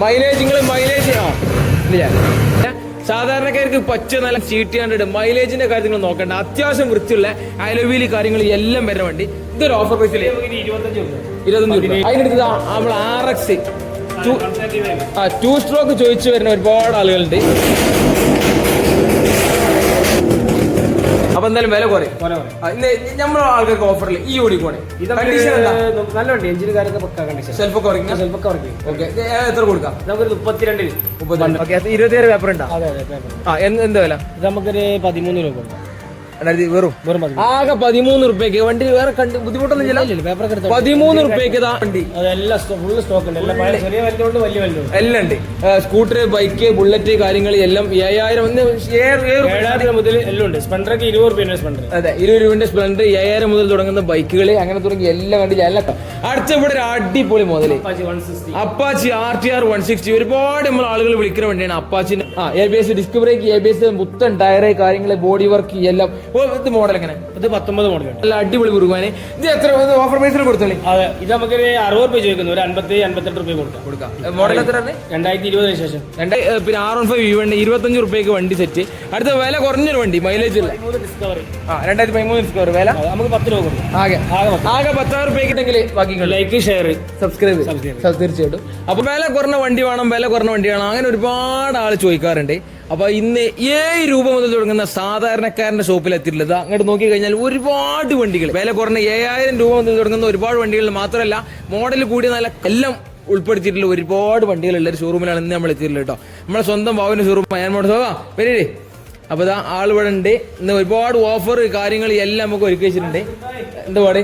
Mileage നിങ്ങൾ mileage ആ. ഇല്ല സാധാരണക്കാർക്ക് പച്ച നല്ല സീറ്റ് കണ്ടിട്ട് മൈലേജിന്റെ കാര്യം നിങ്ങൾ നോക്കണ്ട. അത്യാവശ്യം വൃത്തിയുള്ള അയലവീലി കാര്യങ്ങൾ എല്ലാം വരുന്ന വണ്ടി. ഇതൊരു ഓഫർ പ്രൈസിൽ ഇരുപത്തഞ്ച് രൂപ. അതിനടുത്ത് നമ്മൾ ആർ എക്സ് ആ ടു സ്ട്രോക്ക് ചോദിച്ചു വരുന്ന ഒരുപാട് ആളുകളുണ്ട്. അപ്പൊ എന്തായാലും വില കുറയും. നമ്മൾ ആൾക്കാർക്ക് നമ്മളെ ആൾക്കാർക്ക് ഓഫറിൽ ഈ ഓടി കണ്ടീഷൻ എന്താ? നല്ല വണ്ടി എഞ്ചിന് കാര്യമൊക്കെ പക്ക കണ്ടീഷൻ സെൽഫ് ഓക്കെ എത്ര കൊടുക്കാം? നമുക്കൊരു മുപ്പത്തിരണ്ടിന് മുപ്പത്തിരണ്ട്. ഓക്കെ ഇരുപത്തിയേഴ് പേപ്പർ ഉണ്ടോ? അതെ അതെ പേപ്പർ ആ എന്ത് എന്ത് വില? ഇത് നമുക്കൊരു പതിമൂന്ന് രൂപ കൊടുക്കാം. രണ്ടായിരത്തി വെറും. ആകെ പതിമൂന്ന് റുപ്യക്ക്. വണ്ടി വേറെ കണ്ട് ബുദ്ധിമുട്ടൊന്നും ഇല്ല എടുത്ത പതിമൂന്ന് റുപ്യക്ക് ഇതാ വണ്ടി. അതെല്ലാം ഫുള്ള് സ്റ്റോക്ക് ഉണ്ട്. എല്ലാം ചെറിയ വലിയ എല്ലാം ഉണ്ട്. സ്കൂട്ടർ ബൈക്ക് ബുള്ളറ്റ് കാര്യങ്ങൾ എല്ലാം ഏഴായിരം ഒന്ന് ഏഴായിരം മുതൽ എല്ലാം ഉണ്ട്. ഇരുപത് രൂപ സ്പ്ലണ്ടർ അതെ ഇരുപത് രൂപന്റെ സ്പ്ലൻഡർ ഏഴായിരം മുതൽ തുടങ്ങുന്ന ബൈക്കുകൾ അങ്ങനെ തുടങ്ങി എല്ലാം കണ്ടി എല്ലാം അടുത്ത ഇവിടെ ഒരു അടിപൊളി മുതൽ Apache R T R one sixty ഒരുപാട് നമ്മൾ ആളുകൾ വിളിക്കുന്ന വണ്ടിയാണ് അപ്പാച്ചിന് ആ A B S disc brake A B S മുത്തൻ tyre കാര്യങ്ങൾ ബോഡി വർക്ക് എല്ലാം. ഇത് മോഡൽ എങ്ങനെ? ഇത് പത്തൊമ്പത് മോഡൽ നല്ല അടിപൊളി കുറുവാനെ ഇത് എത്ര ഓഫർ പ്രൈസിൽ കൊടുത്തോളി അതെ ഇത് നമുക്കൊരു അറുപത് രൂപ ചോദിക്കുന്നു. ഒരു അൻപത്തി അൻപത്തെട്ട് രൂപ കൊടുക്കാം. കൊടുക്കാം. മോഡൽ എത്ര രണ്ടായിരത്തി ഇരുപതിന് ശേഷം. രണ്ട് പിന്നെ ആർ വൺ ഫൈവ് വണ്ടി ഇരുപത്തഞ്ച് റുപ്യക്ക് വണ്ടി സെറ്റ് അടുത്ത വില കുറഞ്ഞൊരു വണ്ടി മൈലേജ് ഉള്ള ഡിസ്കവറി ആ രണ്ടായിരത്തി പതിമൂന്ന് ഡിസ്കവറി വില? നമുക്ക് പത്ത് രൂപ കൊടുക്കാം. ആകെ. ആകെ. ആകെ പത്താറ് റുപ്യ ഉണ്ടെങ്കിൽ ബാക്കി ലൈക്ക് ഷെയർ സബ്സ്ക്രൈബ് തീർച്ചയായിട്ടും. അപ്പൊ വില കുറഞ്ഞ വണ്ടി വേണം വില കുറഞ്ഞ വണ്ടി വേണം. അങ്ങനെ ഒരുപാട് ആൾ ചോദിക്കാറുണ്ട്. അപ്പൊ ഇന്ന് ഏഴ് രൂപ മുതൽ തുടങ്ങുന്ന സാധാരണക്കാരന്റെ ഷോപ്പിൽ എത്തിയിട്ടുള്ളത് അങ്ങോട്ട് നോക്കി കഴിഞ്ഞാൽ ഒരുപാട് വണ്ടികൾ. വില കുറഞ്ഞ ഏഴായിരം രൂപ മുതൽ തുടങ്ങുന്ന ഒരുപാട് വണ്ടികൾ മാത്രമല്ല മോഡൽ കൂടിയ നല്ല എല്ലാം ഉൾപ്പെടുത്തിയിട്ടുള്ള ഒരുപാട് വണ്ടികൾ ഉള്ള ഒരു ഷോറൂമിലാണ് ഇന്ന് നമ്മൾ എത്തിയിട്ടുള്ളത് കേട്ടോ നമ്മളെ സ്വന്തം ഭാവിന്റെ ഷോറൂം ഞാൻ മോട്ടോ വരേ അപ്പൊ ഇതാ ആൾ ഇവിടെ ഉണ്ട്. ഇന്ന് ഒരുപാട് ഓഫർ കാര്യങ്ങൾ എല്ലാം നമുക്ക് ഒരുക്കി വെച്ചിട്ടുണ്ട്. എന്താ പാട്?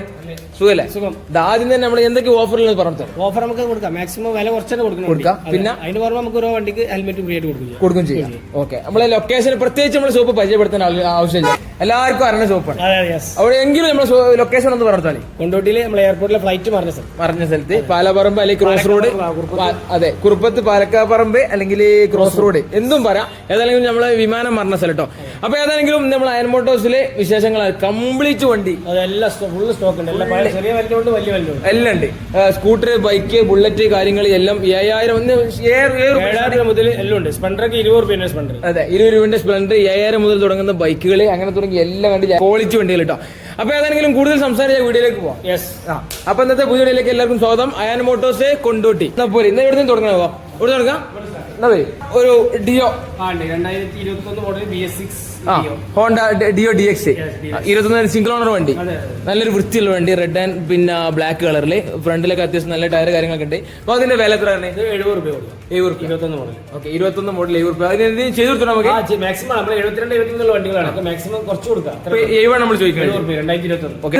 സുഖല്ലേ? സുഖം. ആദ്യം തന്നെ നമ്മൾ എന്തൊക്കെ ഓഫറുകൾ പറഞ്ഞു ഓഫർ നമുക്ക് കൊടുക്കാം. മാക്സിമം വില കുറച്ചു കൊടുക്കണം കൊടുക്കാം. പിന്നെ? അതിന് പുറമെ നമുക്ക് ഓരോ വണ്ടിക്ക് ഹെൽമെറ്റ് ഫ്രീ ആയിട്ട് കൊടുക്കും കൊടുക്കും ചെയ്യാം. ഓക്കെ നമ്മളെ ലൊക്കേഷൻ പ്രത്യേകിച്ച് നമ്മൾ ഷോപ്പ് പരിചയപ്പെടുത്താൻ ആവശ്യമില്ല. എല്ലാവർക്കും അറിയുന്ന ഷോപ്പാണ് അവിടെ എങ്കിലും നമ്മൾ ലൊക്കേഷൻ ഒന്ന് പറഞ്ഞാൽ കൊണ്ടോട്ടിയിൽ നമ്മൾ എയർപോർട്ടിലെ ഫ്ലൈറ്റ് മാറുന്ന സ്ഥലം. പറഞ്ഞ സ്ഥലത്ത് പാലപ്പറമ്പ് അല്ലെങ്കിൽ ക്രോസ് റോഡ് അതെ. കുറുപ്പത്ത് പാലക്കാപ്പറമ്പ് അല്ലെങ്കിൽ ക്രോസ് റോഡ് എന്തും പറയാം. ഏതായാലും നമ്മൾ വിമാനം മറന്ന സ്ഥലം കേട്ടോ അപ്പൊ ഏതാണെങ്കിലും നമ്മൾ അയൻ മോട്ടോഴ്സിലെ വിശേഷങ്ങൾ കംപ്ലീറ്റ് വണ്ടി. അതെല്ലാം ഫുൾ സ്റ്റോക്ക് ഉണ്ട്. എല്ലാം ഉണ്ട്. സ്കൂട്ടർ ബൈക്ക് ബുള്ളറ്റ് കാര്യങ്ങൾ എല്ലാം ഏഴായിരം ഒന്ന് ഏഴായിരം മുതൽ എല്ലാം ഉണ്ട്. ഇരുപത് രൂപ സ്പ്ലൻഡർ അതെ ഇരുപത് രൂപന്റെ സ്പ്ലൻഡർ ഏഴായിരം മുതൽ തുടങ്ങുന്ന ബൈക്കുകൾ അങ്ങനെ തുടങ്ങി എല്ലാം കണ്ട് ക്വാളിറ്റി വണ്ടികൾ കേട്ടോ അപ്പൊ ഏതാണെങ്കിലും കൂടുതൽ സംസാരിച്ച വീഡിയോയിലേക്ക് പോവാം. യെസ് അപ്പൊ ഇന്നത്തെ പുതിയ വീഡിയോയിലേക്ക് എല്ലാവർക്കും സ്വാഗതം. അയാൻ മോട്ടോസ് കൊണ്ടോട്ടി. പോലെ ഇന്ന് എവിടെ നിന്ന് തുടങ്ങണോ ഇവിടെ നടക്കാം ഒരു Dio. Honda Dio D X ഇരുപത്തൊന്ന് സിംഗിൾ ഓണർ വണ്ടി. നല്ലൊരു വൃത്തിയുള്ള വണ്ടി റെഡ് ആൻഡ് പിന്നെ ബ്ലാക്ക് കളറിൽ ഫ്രണ്ടിലൊക്കെ അത്യാവശ്യം നല്ല ടയർ കാര്യങ്ങളൊക്കെ ഉണ്ട്. അപ്പൊ അതിന്റെ വില എത്ര എഴുപത് രൂപ. ഇരുപത്തൊന്ന് മോഡൽ ഓക്കെ ഇരുപത്തൊന്ന് മോഡൽ റുപ്യ അതിന് ചെയ്തു കൊടുത്തോ നമുക്ക്? മാക്സിമം നമ്മൾ എഴുപത്തിരണ്ട് വണ്ടികളാണ്. മാക്സിമം കുറച്ച് കൊടുക്കാം. നമ്മൾ ചോദിക്കുന്നത്. രൂപ രണ്ടായിരത്തി ഓക്കെ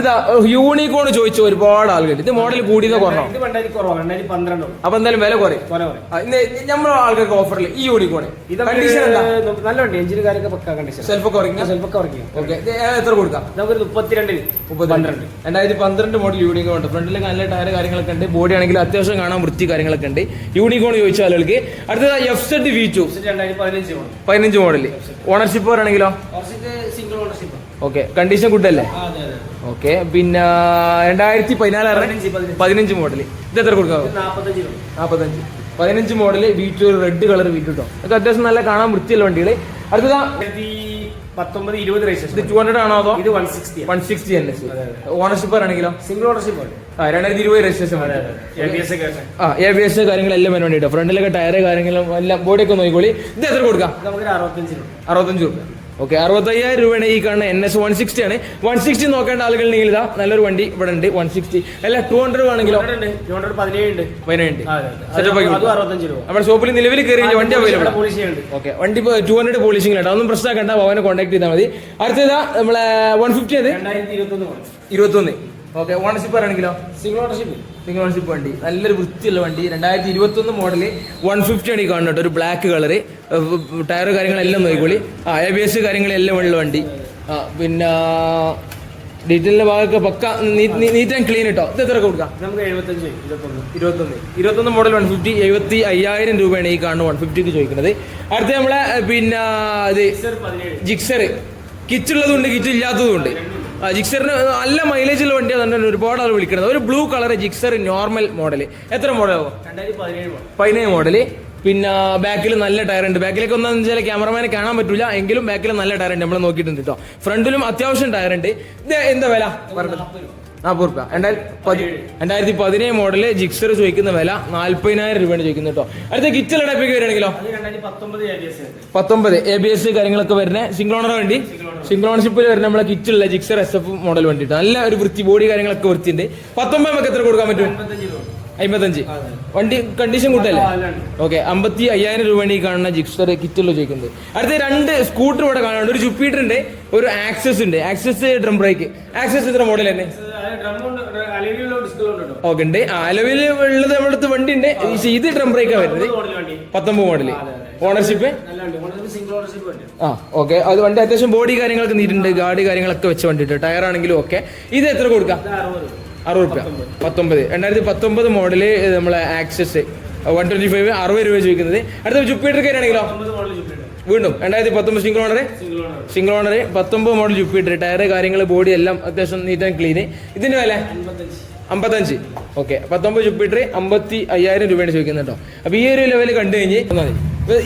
യൂണിക്കോൺ ചോദിച്ചു ഒരുപാട് ആളുകൾ ഇത് മോഡൽ രണ്ടായിരത്തി കുറവാണ് അപ്പൊ എന്തായാലും വില കുറയും. നമ്മളെ ആൾക്കാർക്ക് ഓഫറിൽ ഈ യൂണിക്കോണ് കണ്ടീഷൻ എന്താ? നല്ല വണ്ടി എഞ്ചിന് കാര്യമൊക്കെ പക്ക കണ്ടീഷൻ സെൽഫ് കുറയ്ക്കുന്ന ചിലപ്പോൾ കുറയ്ക്കും ഓക്കെ എത്ര കൊടുക്കാം? നമുക്കൊരു മുപ്പത്തിരണ്ടിന്. പന്ത്രണ്ട്. രണ്ടായിരത്തി പന്ത്രണ്ട് മോഡൽ യൂണിക്കോൺ ഉണ്ട്. ഫ്രണ്ടിൽ നല്ല ടയർ കാര്യങ്ങളൊക്കെ ഉണ്ട്. ബോഡി ആണെങ്കിൽ അത്യാവശ്യം കാണാൻ വൃത്തി കാര്യങ്ങളൊക്കെ ഉണ്ട്. യൂണിക്കോൺ ചോദിച്ച ആളുകൾക്ക്. അടുത്തത് എഫ് സെഡ് വി ടു പതിനഞ്ച് model ownership പറയുകയാണെങ്കിലോ single ownership okay condition good അല്ലേ? ഓക്കെ പിന്നെ രണ്ടായിരത്തി പതിനാല് പതിനഞ്ച്, മോഡൽ ഇത് എത്ര കൊടുക്കാം നാൽപ്പത്തഞ്ച് പതിനഞ്ച് മോഡൽ വീട്ടിൽ ഒരു റെഡ് കളർ വി ടു കേട്ടോ അതൊക്കെ അത്യാവശ്യം നല്ല കാണാൻ വൃത്തിയുള്ള വണ്ടികൾ അടുത്തത് പത്തൊമ്പത് ഇരുപത് രജിസ്ട്രേഷൻ ടു ഹൺഡ്രഡ് ആണോ അതോ? ഇത് വൺ സിക്സ്റ്റി വൺ സിക്സ്റ്റി തന്നെ ഓണർഷിപ്പ് ആണെങ്കിലോ സിംഗിൾ ഓണർഷിപ്പ് ആ രണ്ടായിരത്തി ഇരുപത് രജിസ്ട്രേഷൻ എസ് ആ എ ബി എസ് കാര്യങ്ങളെല്ലാം വരാൻ വേണ്ടിട്ടോ ഫ്രണ്ടിലൊക്കെ ടയർ കാര്യങ്ങളും എല്ലാം ബോഡിയൊക്കെ നോക്കിക്കോളി. ഇത് എത്ര കൊടുക്കാം? നമുക്ക് അറുപത്തഞ്ച് രൂപ അറുപത്തഞ്ച് രൂപ. ഓക്കെ അറുപത്തയ്യായിരം രൂപയാണ് ഈ കാണുന്ന എൻ എസ് വൺ സിക്സ്റ്റി ആണ്. വൺ സിക്സ്റ്റി നോക്കേണ്ട ആളുകൾ നീ ഇതാ നല്ലൊരു വണ്ടി ഇവിടെ ഉണ്ട് വൺ സിക്സ്റ്റി അല്ല ടു ഹൺഡ്രഡ് ആണെങ്കിലോ ടു ഹൺഡ്രഡ് പതിനേഴ് ഉണ്ട്. പതിനേഴ് അതെ, അതെ. സെറ്റപ്പ് ആക്കി അതും കൊടുക്കാം. അറുപത്തഞ്ച് രൂപ. നമ്മുടെ ഷോപ്പിൽ നിലവിൽ കയറി വണ്ടി അവൈലബിൾ ഓക്കെ വണ്ടി ടു ഹൺഡ്രഡ് പോളിഷിംഗ് കേട്ടോ ഒന്നും പ്രശ്നമാക്കണ്ട അവനെ കോൺടാക്ട് ചെയ്താൽ മതി. അടുത്തതാ നമ്മളെ വൺ ഫിഫ്റ്റി അത് ഇരുപത്തൊന്ന് ഓക്കെ ഓണർഷിപ്പ് ആണെങ്കിലോ സിംഗിൾ ഓണർഷിപ്പ് സിംഗിൾ ഓൺഷിപ്പ് വണ്ടി. നല്ലൊരു വൃത്തിയുള്ള വണ്ടി. രണ്ടായിരത്തി ഇരുപത്തൊന്ന് മോഡൽ വൺ ഫിഫ്റ്റി ആണ് ഈ കാണുന്നത് ഒരു ബ്ലാക്ക് കളറ് ടയർ കാര്യങ്ങളെല്ലാം നോക്കിക്കോളി. ആ എ ബി എസ് കാര്യങ്ങളെല്ലാം ഉള്ള വണ്ടി. ആ പിന്നെ ഡീറ്റെയിലിന്റെ ഭാഗമൊക്കെ പക്ക നീറ്റ് ആൻഡ് ക്ലീൻ കേട്ടോ ഇത് എത്ര കൊടുക്കാം? നമുക്ക് എഴുപത്തഞ്ച് ഇരുപത്തൊന്ന് ഇരുപത്തൊന്ന്. മോഡൽ വൺ ഫിഫ്റ്റി എഴുപത്തി അയ്യായിരം രൂപയാണ് ഈ കാണുന്ന വൺ ഫിഫ്റ്റിക്ക് ചോദിക്കുന്നത്. അടുത്ത നമ്മളെ പിന്നെ ഇത് ജിക്സർ കിച്ചുള്ളതുണ്ട് കിച്ച് ഇല്ലാത്തതുണ്ട്. ജിക്സറിന് നല്ല മൈലേജുള്ള വണ്ടി തന്നെ ഒരുപാട് ആൾ വിളിക്കുന്നത്. ഒരു blue colour Gixxer normal model എത്ര മോഡലാവും പതിനേഴ് മോഡൽ പിന്നെ ബാക്കിൽ നല്ല ടയർ ഉണ്ട്. ബാക്കിലേക്ക് ഒന്നാന്ന് വെച്ചാൽ ക്യാമറമാനെ കാണാൻ പറ്റില്ല എങ്കിലും ബാക്കിൽ നല്ല ടയർ ഉണ്ട്. നമ്മൾ നോക്കിയിട്ടുണ്ട് കേട്ടോ ഫ്രണ്ടിലും അത്യാവശ്യം ടയർ ഉണ്ട്. ഇത് എന്താ വില? പറഞ്ഞത് നാൽപ്പത് റുപ്യ രണ്ടായിരത്തി രണ്ടായിരത്തി പതിനേഴ് മോഡൽ ജിക്സർ ചോദിക്കുന്ന വില നാല്പതിനായിരം രൂപയാണ് ചോദിക്കുന്നത് കേട്ടോ അടുത്ത കിച്ചൽ അടപ്പിക്ക് വരികയാണെങ്കിലോ അത് രണ്ടായിരത്തി പത്തൊമ്പത് എ ബി എസ് പത്തൊമ്പത് എ ബി എസ് കാര്യങ്ങളൊക്കെ വരുന്നത് സിംഗിൾ ഓണർ വണ്ടി? സിംഗിൾ ഓണർഷിപ്പിൽ വരുന്ന നമ്മളെ കിറ്റുള്ള ജിക്സർ എസ് എഫ് മോഡൽ വണ്ടിട്ടോ നല്ല ഒരു വൃത്തി ബോഡി കാര്യങ്ങളൊക്കെ വൃത്തിയുണ്ട്. പത്തൊമ്പത് നമുക്ക് എത്ര കൊടുക്കാൻ പറ്റും? അമ്പത്തഞ്ച് വണ്ടി കണ്ടീഷൻ കൂട്ടല്ലേ? ഓക്കെ അമ്പത്തി അയ്യായിരം രൂപയാണ് ഈ കാണുന്ന ജിക്സർ കിറ്റുള്ള ചോദിക്കുന്നത്. അടുത്ത രണ്ട് സ്കൂട്ടർ ഇവിടെ കാണാനുണ്ട്. ഒരു ജുപ്പീറ്റർ ഉണ്ട് ഒരു ആക്സസ് ഉണ്ട്. ആക്സസ് ഡ്രം ബ്രേക്ക് ആക്സസ് ഇത്ര മോഡൽ തന്നെ. ഓക്കെ ഉണ്ട്. അലവിൽ ഉള്ളത് നമ്മുടെ അടുത്ത് വണ്ടി ഉണ്ട് ഇത് ഡ്രം ബ്രേക്കാണ് വരുന്നത്. പത്തൊമ്പത് മോഡൽ ഓണർഷിപ്പ് ആ ഓക്കെ. അത് വണ്ടി അത്യാവശ്യം ബോഡി കാര്യങ്ങളൊക്കെ നീട്ടുണ്ട് ഗാഡി കാര്യങ്ങളൊക്കെ വെച്ച് വണ്ടിട്ട് ടയർ ആണെങ്കിലും ഓക്കെ. ഇത് എത്ര കൊടുക്കാം? അറുപത് റുപ്യ പത്തൊമ്പത്. രണ്ടായിരത്തി പത്തൊമ്പത് മോഡൽ നമ്മളെ ആക്സസ് വൺ ട്വന്റി ഫൈവ് അറുപത് രൂപ ചോദിക്കുന്നത്. അടുത്ത ജുപ്പിറ്റർ കയറിയാണെങ്കിലോ വീണ്ടും രണ്ടായിരത്തി പത്തൊമ്പത് single owner single owner owner പത്തൊമ്പത് മോഡൽ ജുപ്പിട്ട് ടയർ കാര്യങ്ങൾ ബോഡി എല്ലാം അത്യാവശ്യം നീറ്റ് ആൻഡ് ക്ലീന് ഇതിന്റെ വില? അമ്പത്തഞ്ച് ഓക്കെ പത്തൊമ്പത് ജുപ്പിട്ട് അമ്പത്തി അയ്യായിരം രൂപയാണ് ചോദിക്കുന്നത് കേട്ടോ അപ്പൊ ഈ ഒരു ലെവൽ കണ്ടു കഴിഞ്ഞ്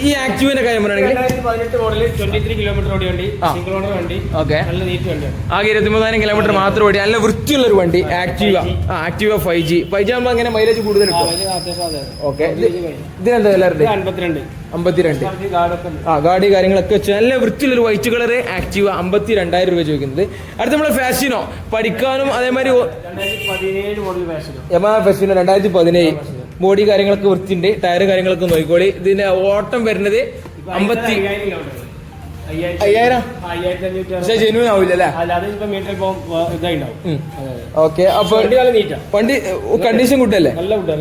ഈ ആക്റ്റീവിന്റെ കാര്യം പറയുകയാണെങ്കിൽ കിലോമീറ്റർ ഓടിയ വണ്ടി സിംഗിൾ ഓണർ വണ്ടി ഓക്കെ നല്ല നീറ്റ് വണ്ടിയാണ് ആകെ ഇരുപത്തിമൂന്നായിരം കിലോമീറ്റർ മാത്രം ഓടി നല്ല വൃത്തിയുള്ള ഒരു വണ്ടി ആക്റ്റീവ ആ Activa five G five G ആകുമ്പോൾ അങ്ങനെ മൈലേജ് കൂടുതൽ. ഓക്കെ ഇതിനെന്താ അമ്പത്തിരണ്ട് ആ ഗാഡി കാര്യങ്ങളൊക്കെ വെച്ച് നല്ല വൃത്തിയുള്ള ഒരു വൈറ്റ് കളർ ആക്റ്റീവ അമ്പത്തി രണ്ടായിരം രൂപ ചോദിക്കുന്നത്. അടുത്ത നമ്മളെ ഫാഷനോ പഠിക്കാനും അതേമാതിരി ഫാഷനോ രണ്ടായിരത്തി പതിനേഴ്. ബോഡി കാര്യങ്ങളൊക്കെ വൃത്തിയുണ്ട് ടയർ കാര്യങ്ങളൊക്കെ നോക്കിക്കോളി. ഇതിന്റെ ഓട്ടം വരുന്നത് അമ്പത്തി അയ്യായിരം അഞ്ഞൂറ്റി ജെനുവൻ ആവില്ല ഓക്കെ അപ്പൊ വണ്ടി കണ്ടീഷൻ കൂട്ടല്ലേ?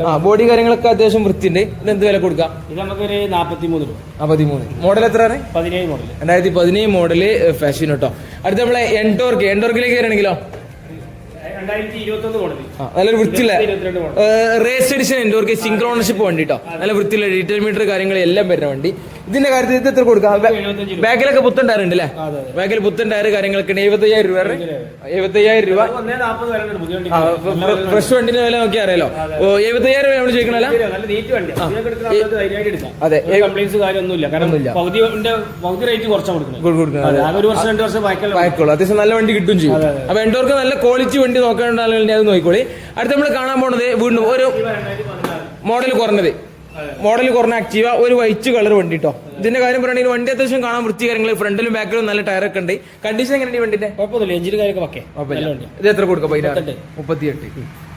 ആ ബോഡി കാര്യങ്ങളൊക്കെ അത്യാവശ്യം വൃത്തിയുണ്ട്. ഇത് എന്ത് വില കൊടുക്കാം? ഇത് നമുക്കൊരു നാപ്പത്തി മൂന്ന് രൂപ. ആ പതിമൂന്ന് മോഡൽ എത്രയാണ്? പതിനേഴ് മോഡൽ രണ്ടായിരത്തി പതിനേഴ് മോഡൽ ഫാഷൻ കേട്ടോ അടുത്ത നമ്മളെ എൻടോർക്ക് എൻടോർക്കിലേക്ക് വരണമെങ്കിലോ വൃത്തിയുള്ള model race edition Ntorq single ownership വണ്ടി കേട്ടോ നല്ല വൃത്തിയുള്ള ഡീറ്റെയിൽ മീറ്റർ കാര്യങ്ങൾ എല്ലാം വരുന്ന വണ്ടി. ഇതിന്റെ കാര്യത്തിൽ ഇത് എത്ര കൊടുക്കാം? ബാഗിലൊക്കെ ബാക്കിലൊക്കെ പുത്തൻ ടയർ ഉണ്ട് അല്ലേ ബാഗിൽ ബാക്കിൽ പുത്തൻ ടയർ കാര്യങ്ങളൊക്കെ എഴുപത്തി അയ്യായിരം രൂപ. എഴുപത്തി അയ്യായിരം രൂപ ഉണ്ട് ഫ്രഷ് വണ്ടിന്റെ വില നോക്കി അറിയാലോ. ഓ എഴുപത്തി അയ്യായിരം രൂപ. നമ്മൾ ചോദിക്കണല്ല അതെ അത്യാവശ്യം നല്ല വണ്ടി കിട്ടും ചെയ്യും. അപ്പൊ എൻഡോർക്ക് നല്ല ക്വാളിറ്റി വണ്ടി നോക്കേണ്ട അത് നോക്കിക്കോളി. അടുത്ത് നമ്മൾ കാണാൻ പോണത് വീണ്ടും ഒരു മോഡൽ കുറഞ്ഞത്. മോഡൽ കുറഞ്ഞ ആക്റ്റീവ ഒരു വൈറ്റ് കളർ വണ്ടി കേട്ടോ ഇതിന്റെ കാര്യം പറയുകയാണെങ്കിൽ വണ്ടി അത്യാവശ്യം കാണാൻ വൃത്തി കാര്യങ്ങൾ ഫ്രണ്ടിലും ബാക്കിലും നല്ല ടയർ ഒക്കെ ഉണ്ട്. കണ്ടീഷൻ എങ്ങനെയാണ് വണ്ടിന്റെ? കുഴപ്പമൊന്നുമില്ല എഞ്ചിന് കാര്യമൊക്കെ ഇത് എത്ര കൊടുക്കാം? പതിനാറ്. മുപ്പത്തിയെട്ട്.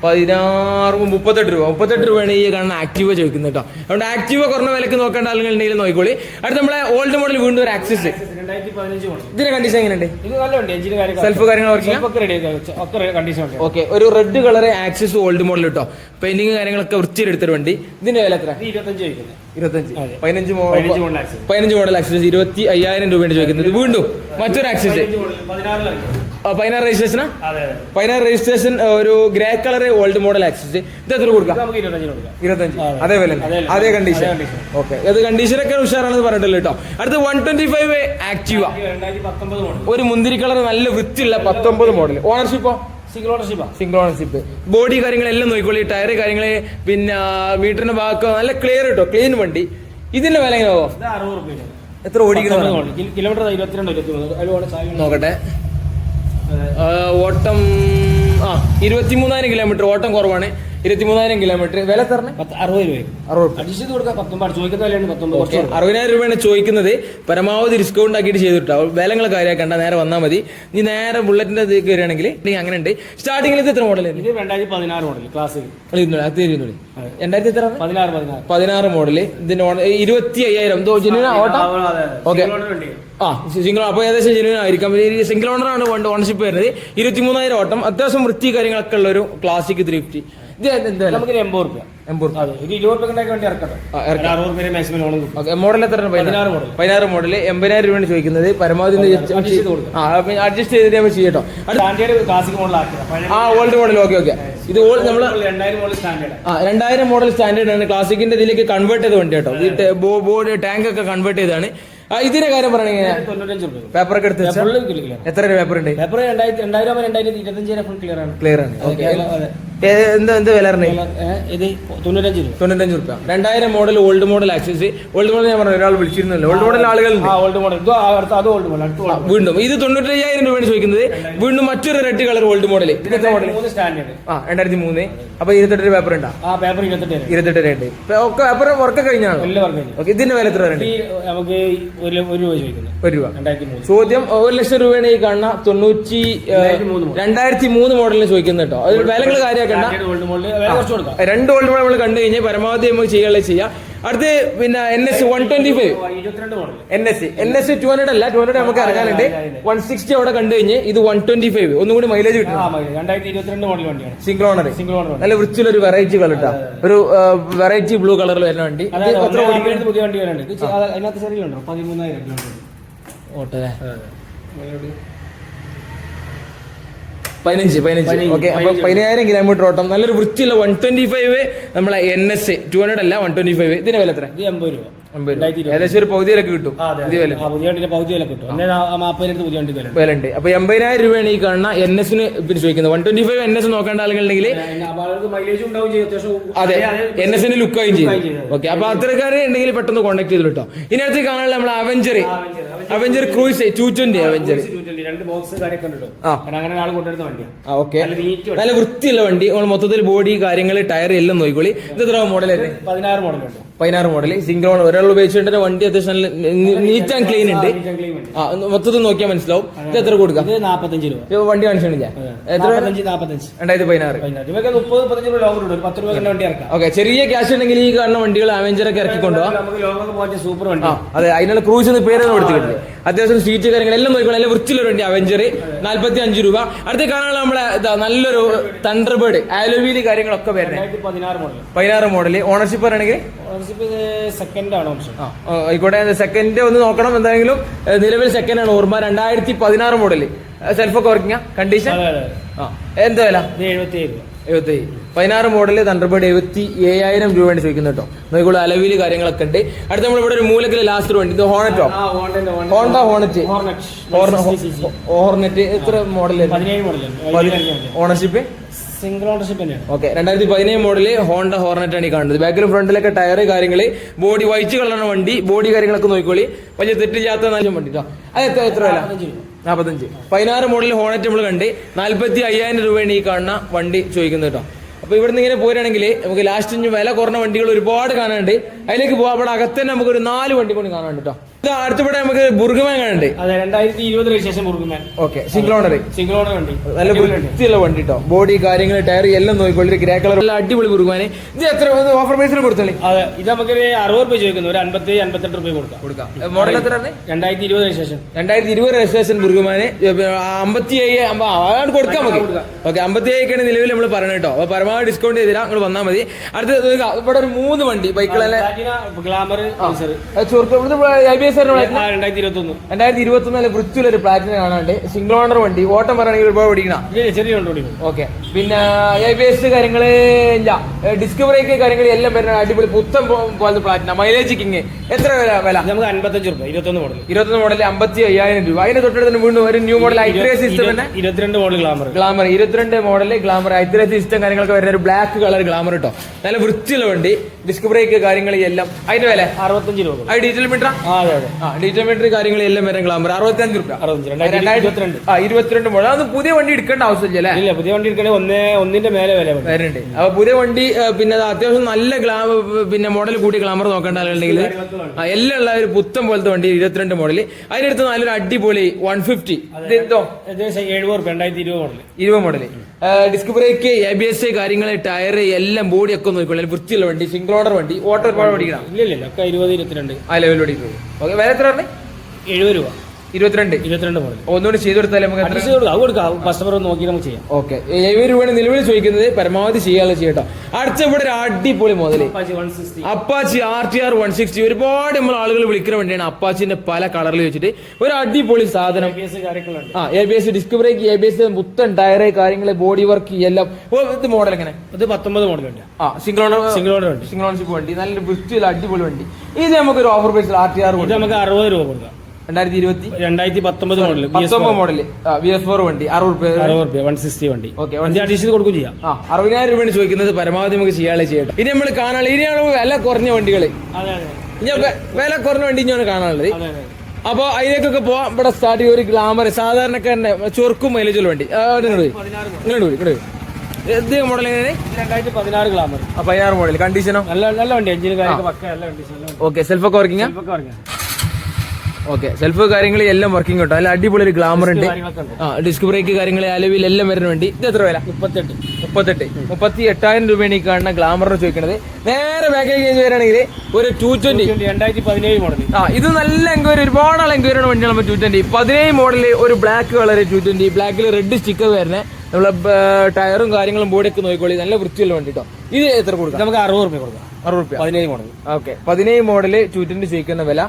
പതിനാറ് മുപ്പത്തെട്ട് രൂപ. മുപ്പത്തെട്ട് രൂപയാണ് ഈ കാണുന്ന ആക്റ്റീവ ചോദിക്കുന്നത് കേട്ടോ അതുകൊണ്ട് ആക്റ്റീവ കുറഞ്ഞ വിലക്ക് നോക്കേണ്ട ആളുകളുണ്ടെങ്കിൽ നോക്കിക്കോളി. അടുത്ത നമ്മളെ ഓൾഡ് മോഡൽ വീണ്ടും ഒരു ആക്സസ് രണ്ടായിരത്തി പതിനഞ്ച് മോഡൽ ഇതിന്റെ കണ്ടീഷൻ എങ്ങനെയുണ്ട്? ഇത് നല്ല വണ്ടി എഞ്ചിന് കാര്യം സെൽഫ് കാര്യങ്ങൾ വർക്കിംഗ് ഒക്കെ റെഡി ഒക്കെ കണ്ടീഷൻ ഉണ്ട് ഓക്കെ ഒരു red colour Axis old model കേട്ടോ പെയിന്റിങ് കാര്യങ്ങളൊക്കെ വൃത്തിയിലെടുത്തൊരു വണ്ടി. ഇതിന്റെ വില എത്ര ഇത് ഇരുപത്തഞ്ച് ചോദിക്കുന്നത് ഇരുപത്തഞ്ച്. അതെ. പതിനഞ്ച് പതിനഞ്ച് മോഡൽ ആക്സിസ് ഇരുപത്തി അയ്യായിരം രൂപയാണ് ചോദിക്കുന്നത്. വീണ്ടും മറ്റൊരു ആക്സിസ് പതിനാറിലാണ് പതിനാറ് രജിസ്ട്രേഷനാ പതിനാറ് രജിസ്ട്രേഷൻ ഒരു grey colour old model Access ഇത് എത്ര കൊടുക്കാം? ഇരുപത്തഞ്ച്. അതേപോലെ അതേ കണ്ടീഷൻ. ഓക്കെ അത് കണ്ടീഷനൊക്കെ ഉഷാറാണെന്ന് പറഞ്ഞിട്ടില്ല കേട്ടോ. അടുത്ത വൺ ട്വന്റി ഫൈവ് ആക്റ്റീവ ഒരു മുന്തിരി കളർ നല്ല വൃത്തിയുള്ള പത്തൊമ്പത് model ഓണർഷിപ്പോ single ownership single ownership body കാര്യങ്ങളെല്ലാം നോക്കിക്കോളി. ടയർ കാര്യങ്ങൾ പിന്നെ മീറ്ററിന്റെ ഭാഗത്തോ നല്ല ക്ലിയർ കേട്ടോ. ക്ലീൻ വണ്ടി. ഇതിന്റെ വില എങ്ങനെ എത്ര ഓടിക്കണം കിലോമീറ്റർ നോക്കട്ടെ. ഓട്ടം ആ ഇരുപത്തിമൂന്നായിരം കിലോമീറ്റർ ഓട്ടം കുറവാണ്. ഇരുപത്തിമൂന്നായിരം കിലോമീറ്റർ വില തരണേ പത്ത് അറുപത് രൂപ അറുപത് അഡ്ജസ്റ്റ് ചെയ്ത് കൊടുക്കാം. പത്തൊമ്പത് ചോദിക്കുന്ന വിലയാണ് പത്തൊമ്പത് കുറച്ച് കൊടുക്കാം. അറുപതിനായിരം രൂപയാണ് ചോദിക്കുന്നത്. പരമാവധി ഡിസ്കൗണ്ട് ആക്കിയിട്ട് ചെയ്തിട്ടോ വിലങ്ങൾ കാര്യമാക്കണ്ട നേരെ വന്നാൽ മതി. നീ നേരെ ബുള്ളറ്റിന്റെ ഇത് കയറുകയാണെങ്കിൽ അങ്ങനെ ഉണ്ട് സ്റ്റാർട്ടിംഗിൽ ഇത് എത്ര മോഡൽ ഇത് രണ്ടായിരത്തി പതിനാറ് മോഡൽ ക്ലാസ്സിൽ രണ്ടായിരത്തി എത്ര പതിനാറ് പതിനാറ്. പതിനാറ് മോഡൽ ഇതിന്റെ ഇരുപത്തി അയ്യായിരം ഓട്ടം? ഓക്കെ ആ സിംഗിൾ അപ്പോൾ ഏകദേശം ജെനുവൻ ആയിരിക്കാം. സിംഗിൾ ഓണറാണ് ഓണർഷിപ്പ് വരുന്നത്. ഇരുപത്തി മൂന്നായിരം ഓട്ടം. അത്യാവശ്യം വൃത്തി കാര്യങ്ങളൊക്കെ ഉള്ള ഒരു ക്ലാസിക് ത്രീ ഫിഫ്റ്റി നമുക്ക് എൺപത് റുപ്യ എൺപത് അതെ ഒരു ഇരുപത് റുപ്യ ഉണ്ടാക്കി വണ്ടി ഇറക്കട്ടെ. ആ, ഇറക്കാം. അറുപത് റുപ്യ മാക്സിമം ലോണും കിട്ടും. ഓക്കെ മോഡൽ എത്ര പതിനാറ്? മോഡൽ പതിനാറ് മോഡൽ എൺപതിനായിരം രൂപയാണ് ചോദിക്കുന്നത്. പരമാവധി. അഡ്ജസ്റ്റ് ചെയ്തിട്ട് നമ്മൾ ചെയ്യട്ടോ. ക്ലാസിക് മോഡൽ ആ ഓൾഡ് മോഡൽ ഓക്കെ ഓക്കെ ഇത് നമ്മൾ രണ്ടായിരം മോഡൽ സ്റ്റാൻഡേർഡ് മോഡൽ ആണ്. ക്ലാസിക്കിന്റെ ഇതിലേക്ക് കൺവേർട്ട് ചെയ്ത വണ്ടി കേട്ടോ. ഈ ബോർഡ് ടാങ്ക് ഒക്കെ കൺവേർട്ട് ചെയ്താണ് ഇതിന്റെ കാര്യം പറയണെങ്കിൽ പേപ്പർ ഒക്കെ എടുത്ത് എത്ര പേപ്പർ ഉണ്ട്? പേപ്പർ രണ്ടായിരത്തി രണ്ടായിരം രണ്ടായിരത്തി ഇരുപത്തഞ്ച് ഫുൾ ക്ലിയർ ആണ്. ക്ലിയർ ആണ്. ഓക്കെ. എന്താ എന്താ വില പറഞ്ഞേ? ഏ, ഇത് തൊണ്ണൂറ്റഞ്ച് രൂപ. തൊണ്ണൂറ്റഞ്ച് റുപ്യ രണ്ടായിരം model old model Access old model ഞാൻ പറഞ്ഞു ഒരാൾ വിളിച്ചിരുന്നല്ലോ. ഓൾഡ് മോഡൽ ആളുകളുണ്ട്. ആ ഓൾഡ് മോഡൽ അത് ഓൾഡ് മോഡൽ വീണ്ടും. ഇത് തൊണ്ണൂറ്റയ്യായിരം രൂപയാണ് ചോദിക്കുന്നത്. വീണ്ടും മറ്റൊരു red colour old model model standard ആ രണ്ടായിരത്തി മൂന്ന് അപ്പൊ ഇരുപത്തെട്ട് പേപ്പർ ഉണ്ടാ? ആ പേപ്പർ ഇരുപത്തെട്ട് ഇരുപത്തെട്ട് രണ്ട് ഒക്കെ പേപ്പർ വർക്ക് കഴിഞ്ഞാണ്? ഓക്കെ ഇതിന്റെ വില എത്ര വരണ്ട് നമുക്ക് ഒരു രൂപ ചോദിക്കുന്നത് ഒരു രൂപ. ചോദ്യം ഒരു ലക്ഷം രൂപയാണ് ഈ കാണുന്ന തൊണ്ണൂറ്റി രണ്ടായിരത്തി മൂന്ന് മോഡലിന് ചോദിക്കുന്നത് കേട്ടോ. അത് വിലകൾ കാര്യമാക്കണ്ട കൊടുക്കാം. രണ്ട് ഓൾഡ് മോഡൽ നമ്മൾ കണ്ടു കഴിഞ്ഞാൽ പരമാവധി നമുക്ക് ചെയ്യാനുള്ള ചെയ്യാം. അടുത്ത് പിന്നെ N S one twenty five N S N S two hundred അല്ല ടു ഹൺഡ്രഡ് നമുക്ക് ഇറങ്ങാനുണ്ട്. വൺ സിക്സ്റ്റി അവിടെ കണ്ടു കഴിഞ്ഞ് ഇത് വൺ ട്വന്റി ഫൈവ് ഒന്നും കൂടി മൈലേജ് കിട്ടും. സിംഗിൾ ഓണർ സിംഗിൾ ഓണർ നല്ല വൃത്തിയുള്ള ഒരു വെറൈറ്റി കളർ കേട്ടോ ഒരു വെറൈറ്റി ബ്ലൂ കളറിൽ വരുന്ന വണ്ടി. പുതിയ വണ്ടി ചെ- അതിനകത്ത് ചെറിയ പതിനഞ്ച് പതിനഞ്ച്. ഓക്കെ അപ്പൊ. പതിനായിരം കിലോമീറ്റർ ഓട്ടം. നല്ലൊരു വൃത്തിയുള്ള വൺ ട്വന്റി ഫൈവ് നമ്മളെ എൻ എസ് ടു ഹൺഡ്രഡ് അല്ല വൺ ട്വന്റി ഫൈവ് ഇതിന്റെ വില എത്ര എൺപത് അമ്പത് രൂപ. ഏകദേശം ഒരു കിട്ടും. പുതിയ വണ്ടിന്റെ പകുതി വില കിട്ടും. നാൽപ്പതിനടുത്ത് പുതിയ വണ്ടി വില വില അപ്പൊ എൺപതിനായിരം രൂപയാണ് ഈ കാണുന്ന എൻ എസിന് പിന്നെ ചോദിക്കുന്നത്. One twenty five N S നോക്കേണ്ട ആളുകളുണ്ടെങ്കിൽ അതെ എൻ എസിന് ലുക്കായും ചെയ്യും. ഓക്കെ അപ്പൊ അത്തരക്കാരെ ഉണ്ടെങ്കിൽ പെട്ടെന്ന് കോൺടാക്ട് ചെയ്ത് കിട്ടോ ഇനി അടുത്ത് കാണാനുള്ള നമ്മൾ Avenger Avenger Cruise two twenty Avenger നല്ല വൃത്തിയുള്ള വണ്ടി. നമ്മൾ മൊത്തത്തിൽ ബോഡി കാര്യങ്ങൾ ടയർ എല്ലാം നോക്കിക്കോളി. ഇത് എത്ര മോഡൽ അല്ലേ പതിനാറ് മോഡലുണ്ട് പതിനാറ് മോഡൽ സിംഗിൾ ഓണർ ഒരാൾ ഉപയോഗിച്ചിട്ട് വണ്ടി അത്യാവശ്യം നല്ല നീറ്റ് ആൻഡ് ക്ലീൻ ഉണ്ട്. ആ മൊത്തത്തിൽ നോക്കിയാൽ മനസ്സിലാവും. ഇത് എത്ര കൊടുക്കാം? നാപ്പത്തഞ്ച് രൂപ. വണ്ടി കാണിച്ചിട്ടില്ല എത്ര? രണ്ടായിരത്തി പതിനാറ്. ഓക്കെ ചെറിയ ക്യാഷ് ഉണ്ടെങ്കിൽ ഈ കാണുന്ന വണ്ടികൾ അവഞ്ചറൊക്കെ ഇറക്കിക്കൊണ്ടുപോകാം അതെ അതിനുള്ള ക്രൂസ് പേര് പേരൊന്നും കൊടുത്തിട്ടില്ല അത്യാവശ്യം സീറ്റ് കാര്യങ്ങളെല്ലാം നോക്കണം നല്ല വൃത്തിയിലൊരു വണ്ടി അവഞ്ചർ നാല്പത്തി അഞ്ച് രൂപ. അടുത്ത കാണാനുള്ള നമ്മളെ ഇതാ നല്ലൊരു തണ്ടർബേർഡ് ആലോവീൽ കാര്യങ്ങളൊക്കെ വരുന്നത് പതിനാറ് മോഡൽ ഓണർഷിപ്പ് പറയുകയാണെങ്കിൽ ആ, ആയിക്കോട്ടെ. സെക്കൻഡ് ഒന്ന് നോക്കണം. എന്തായാലും നിലവിൽ സെക്കൻഡ് ആണ് ഓർമ്മ. രണ്ടായിരത്തി പതിനാറ് മോഡൽ സെൽഫൊക്കെ വർക്കിംഗ് കണ്ടീഷൻ ആ? എന്താ വില? എഴുപത്തി ഏഴ് എഴുപത്തി പതിനാറ് മോഡൽ തണ്ടർബേഡ് എഴുപത്തി ഏഴായിരം രൂപയാണ് ചോദിക്കുന്നത് കേട്ടോ. നോക്കിക്കോളൂ അലവിൽ കാര്യങ്ങളൊക്കെ ഉണ്ട്. അടുത്ത നമ്മൾ ഇവിടെ ഒരു മൂലക്കിലെ ലാസ്റ്റ് വണ്ടി. ഇത് ഹോണറ്റോ ഹോണ്ട ഹോണറ്റ് ഹോർണറ്റ് എത്ര മോഡൽ ഓണർഷിപ്പ് സിംഗിൾ ഓണർഷിപ്പ് തന്നെയാണ്. ഓക്കെ രണ്ടായിരത്തി പതിനേഴ് മോഡൽ ഹോണ്ട ഹോർണറ്റ് ആണ് ഈ കാണുന്നത്. ബാക്കിലും ഫ്രണ്ടിലൊക്കെ ടയർ കാര്യങ്ങൾ ബോഡി വൈറ്റ് കളറാണ് വണ്ടി ബോഡി കാര്യങ്ങളൊക്കെ നോക്കിക്കോളി. വലിയ തെറ്റില്ലാത്ത നല്ല വണ്ടി കേട്ടോ അത് എത്ര എത്ര വില? നാൽപ്പത്തഞ്ച് പതിനാറ് മോഡൽ ഹോണറ്റ് നമ്മൾ കണ്ട് നാല്പത്തി അയ്യായിരം രൂപയാണ് ഈ കാണുന്ന വണ്ടി ചോദിക്കുന്നത് കേട്ടോ അപ്പൊ ഇവിടുന്ന് ഇങ്ങനെ പോരുകയാണെങ്കിൽ നമുക്ക് ലാസ്റ്റ് വില കുറഞ്ഞ വണ്ടികൾ ഒരുപാട് കാണാനുണ്ട്. അതിലേക്ക് പോകാം അവിടെ അകത്ത് തന്നെ നമുക്ക് ഒരു നാല് വണ്ടി കൂടി കാണാനുണ്ട് കേട്ടോ അടുത്തവിടെ നമുക്ക് ബുർഗമാൻ കണ്ടേ അതെ രണ്ടായിരത്തി ഇരുപത് registration okay single owner single owner വണ്ടി നല്ല വൃത്തിയുള്ള വണ്ടി കേട്ടോ ബോഡി കാര്യങ്ങൾ ടയർ എല്ലാം നോക്കിക്കൊള്ളി ഗ്രേ കളർ നല്ല അടിപൊളി ബുർഗമാൻ ഇത് എത്ര ഓഫർ പ്രൈസിൽ കൊടുത്തോളി അതെ ഇത് നമുക്കൊരു അറുപത് രൂപ ചോദിക്കുന്നു. ഒരു അൻപത്തി അൻപത്തെട്ട് രൂപ കൊടുക്കാം. കൊടുക്കാം. മോഡൽ എത്ര രണ്ടായിരത്തി ഇരുപത് രജിസ്ട്രേഷൻ രണ്ടായിരത്തി ഇരുപത് രജിസ്ട്രേഷൻ ബുർഗമാന് അമ്പത്തി ഏഴ് അതാണ് കൊടുക്കാൻ നമുക്ക് ഓക്കെ അമ്പത്തി ഏഴൊക്കെയാണ് നിലവിൽ നമ്മൾ പറയുന്നത് കേട്ടോ അപ്പൊ പരമാവധി ഡിസ്കൗണ്ട് ചെയ്തില്ല നിങ്ങൾ വന്നാൽ മതി. അടുത്ത നോക്കാം ഇവിടെ ഒരു മൂന്ന് വണ്ടി. ബൈക്കുകളല്ലേ ഗ്ലാമർ ഐ രണ്ടായിരത്തി ഇരുപത്തി ഒന്നിലെ വൃത്തിയുള്ള ഒരു പ്ലാറ്റിന കാണാണ്ട് സിംഗിൾ ഓണർ വണ്ടി ഓട്ടം പറയുകയാണെങ്കിൽ ഒരുപാട് ഓടിക്കണം. ചെറിയ ഓക്കെ. പിന്നെ ഐ ബി എസ് കാര്യങ്ങൾ ഇല്ല. ഡിസ്ക് ബ്രേക്ക് കാര്യങ്ങൾ എല്ലാം വരുന്ന അടിപൊളി പുത്തൻ പോകുന്ന പോലത്തെ പ്ലാറ്റിന മൈലേജ് കിങ് എത്ര വില വില? നമുക്ക് അൻപത്തഞ്ച് രൂപ ഇരുപത്തൊന്ന് മോഡൽ ഇരുപത്തൊന്ന് മോഡൽ അമ്പത്തി അയ്യായിരം രൂപ. അതിന് തൊട്ടടുത്ത് വീണ്ടും ഒരു ന്യൂ മോഡൽ ഐത്രേ സിസ്റ്റം തന്നെ. ഇരുപത്തിരണ്ട് മോഡൽ ഗ്ലാമർ ഗ്ലാമർ ഇരുപത്തിരണ്ട് മോഡൽ ഗ്ലാമർ ഐത്രേ സിസ്റ്റം കാര്യങ്ങളൊക്കെ വരുന്ന ഒരു ബ്ലാക്ക് കളർ ഗ്ലാമർ കേട്ടോ നല്ല വൃത്തിയുള്ള വണ്ടി. ഡിസ്ക് ബ്രേക്ക് കാര്യങ്ങൾ എല്ലാം. അതിന്റെ വില? അറുപത്തഞ്ച് രൂപ. ആ ഡീറ്റെയിൽ മീറ്റർ ആ? അതെ. കാര്യങ്ങൾ എല്ലാം വരുന്ന ഗ്ലാമർ അറുപത്തഞ്ച് രൂപ ഇരുപത്തിരണ്ട്. ആ ഇരുപത്തിരണ്ട് മോഡൽ അത് പുതിയ വണ്ടി എടുക്കേണ്ട ആവശ്യമില്ല അല്ലേ? ഇല്ല പുതിയ വണ്ടി എടുക്കണേ ഒന്നേ ഒന്നിന്റെ മേലെ വില വരും. വരുന്നുണ്ട്. അപ്പൊ പുതിയ വണ്ടി പിന്നെ അത്യാവശ്യം നല്ല ഗ്ലാ പിന്നെ മോഡൽ കൂടി ഗ്ലാമർ നോക്കേണ്ട ആളുണ്ടെങ്കിൽ എല്ലാം ഉള്ള ഒരു പുത്തൻ പോലത്തെ വണ്ടി ഇരുപത്തിരണ്ട് മോഡൽ അതിനടുത്ത് നല്ലൊരു അടിപൊളി വൺ ഫിഫ്റ്റി എഴുപത് രണ്ടായിരത്തി ഇരുപത് മോഡൽ ഇരുപത് model disc brake A B S കാര്യങ്ങൾ ടയർ എല്ലാം ബോഡി ഒക്കെ നോക്കിക്കൊള്ളു വൃത്തിയുള്ള വണ്ടി സിംഗിൾ ഓർഡർ വണ്ടി ഓട്ടോ ഒരുപാട് ഓടിക്കണം ഇല്ല ഇല്ല. ഇരുപത് ഇരുപത്തിരണ്ട്. ആ ലെവലിൽ ഓടിക്കുള്ളൂ ഓക്കെ വേറെ എത്ര പറഞ്ഞേ? എഴുപത് രൂപ. ഇരുപത്തിരണ്ട്. ഇരുപത്തിരണ്ട് മോഡൽ ഒന്നുകൂടി ചെയ്തു കൊടുത്താലേ നമുക്ക് അഡ്രസ് കൊടുക്കാം. അത് കൊടുക്കാം കസ്റ്റമർ നോക്കി നമുക്ക് ചെയ്യാം. ഓക്കെ. എഴുപത് രൂപയാണ് നിലവിൽ ചോദിക്കുന്നത് പരമാവധി ചെയ്യാനുള്ള ചെയ്യട്ടോ അടുത്ത ഇവിടെ ഒരു അടിപൊളി മുതൽ Apache R T R one sixty ഒരുപാട് നമ്മൾ ആളുകൾ വിളിക്കുന്ന വേണ്ടിയാണ് അപ്പാച്ചിന്റെ പല കളറിൽ വെച്ചിട്ട്. ഒരു അടിപൊളി സാധനം. ആ A B S disc brake A B S മുത്തൻ tyre കാര്യങ്ങൾ ബോഡി വർക്ക് എല്ലാം. ഇത് മോഡൽ എങ്ങനെ? ഇത് പത്തൊമ്പത് മോഡൽ വണ്ടി ആ സിംഗിൾ ഓണർ സിംഗിൾ ഓണർ ഉണ്ട് സിംഗിൾ ഓണർഷിപ്പ് വണ്ടി. നല്ല വൃത്തിയുള്ള അടിപൊളി വണ്ടി. ഇത് നമുക്ക് ഒരു ഓഫർ പ്രൈസിൽ ആർ ടി ആർ നമുക്ക് അറുപത് രൂപ കൊടുക്കാം. രണ്ടായിരത്തി ഇരുപത്തി? രണ്ടായിരത്തി പത്തൊമ്പത് മോഡൽ പത്തൊമ്പത് മോഡൽ വി എസ് ഫോർ വണ്ടി അറുപത് രൂപ അറുപത് രൂപ വൺ സിക്സ്റ്റി വണ്ടി. ഓക്കെ വണ്ടി അഡീഷണൽ കൊടുക്കും ചെയ്യാം. ആ അറുപതിനായിരം രൂപയാണ് ചോദിക്കുന്നത് പരമാവധി നമുക്ക് ചെയ്യാളെ ചെയ്യട്ടെ. ഇനി നമ്മൾ കാണാനുള്ള ഇനിയാണ് വില കുറഞ്ഞ വണ്ടികൾ ഇനി വില കുറഞ്ഞ വണ്ടി ഇനിയാണ് കാണാനുള്ളത്. അതെ അതെ. അപ്പൊ അതിലേക്കൊക്കെ പോവാം. ഇവിടെ സ്റ്റാർട്ട് ചെയ്യും ഒരു ഗ്ലാമർ സാധാരണക്കാരന്റെ ചൊർക്കും മൈലേജുള്ള വണ്ടി. ഇങ്ങോട്ട് മോഡൽ ഇങ്ങോട്ട് ഇങ്ങോട്ട് എന്ത് മോഡൽ രണ്ടായിരത്തി പതിനാറ് ഗ്ലാമർ പതിനാറ് മോഡൽ കണ്ടീഷനോ നല്ല നല്ല വണ്ടി എഞ്ചിന് കാര്യമൊക്കെ പക്ക നല്ല വണ്ടി. ഓക്കെ സെൽഫ് ഒക്കെ വർക്കിംഗ് ഓക്കെ. സെൽഫ് കാര്യങ്ങൾ എല്ലാം വർക്കിംഗ് കേട്ടോ. അല്ല അടിപൊളി ഒരു ഗ്ലാമർ ഉണ്ട്. ആ ഡിസ്ക് ബ്രേക്ക് കാര്യങ്ങൾ അലവിൽ എല്ലാം വരുന്ന വേണ്ടി. ഇത് എത്ര വില? മുപ്പത്തെട്ട്. മുപ്പത്തെട്ട്. മുപ്പത്തി എട്ടായിരം രൂപയാണ് ഈ കാണുന്ന ഗ്ലാമറിന് ചോദിക്കുന്നത് നേരെ ബാക്കിലേക്ക് കഴിഞ്ഞ് വരികയാണെങ്കിൽ ഒരു ടു ട്വന്റി രണ്ടായിരത്തി പതിനേഴ് മോഡൽ ആ ഇത് നല്ല എൻക്വയറി ഒരുപാട് ആൾ എൻക്വയറിയുടെ വണ്ടിയാണ് ടു ട്വന്റി പതിനേഴ് മോഡലിൽ ഒരു ബ്ലാക്ക് കളർ ടു ട്വന്റി ബ്ലാക്കിൽ റെഡ് സ്റ്റിക്കർ വരുന്നത് നമ്മളെ ടയറും കാര്യങ്ങളും ബോഡിയൊക്കെ നോക്കിക്കോളി. നല്ല വൃത്തിയുള്ള വണ്ടി കേട്ടോ. ഇത് എത്ര കൊടുക്കാം? നമുക്ക് അറുപത് റുപ്യ കൊടുക്കാം. അറുപത് റുപ്യ. പതിനേഴ് മോഡൽ ഓക്കെ. പതിനേഴ് മോഡൽ ടു ട്വന്റി ചോദിക്കുന്ന വില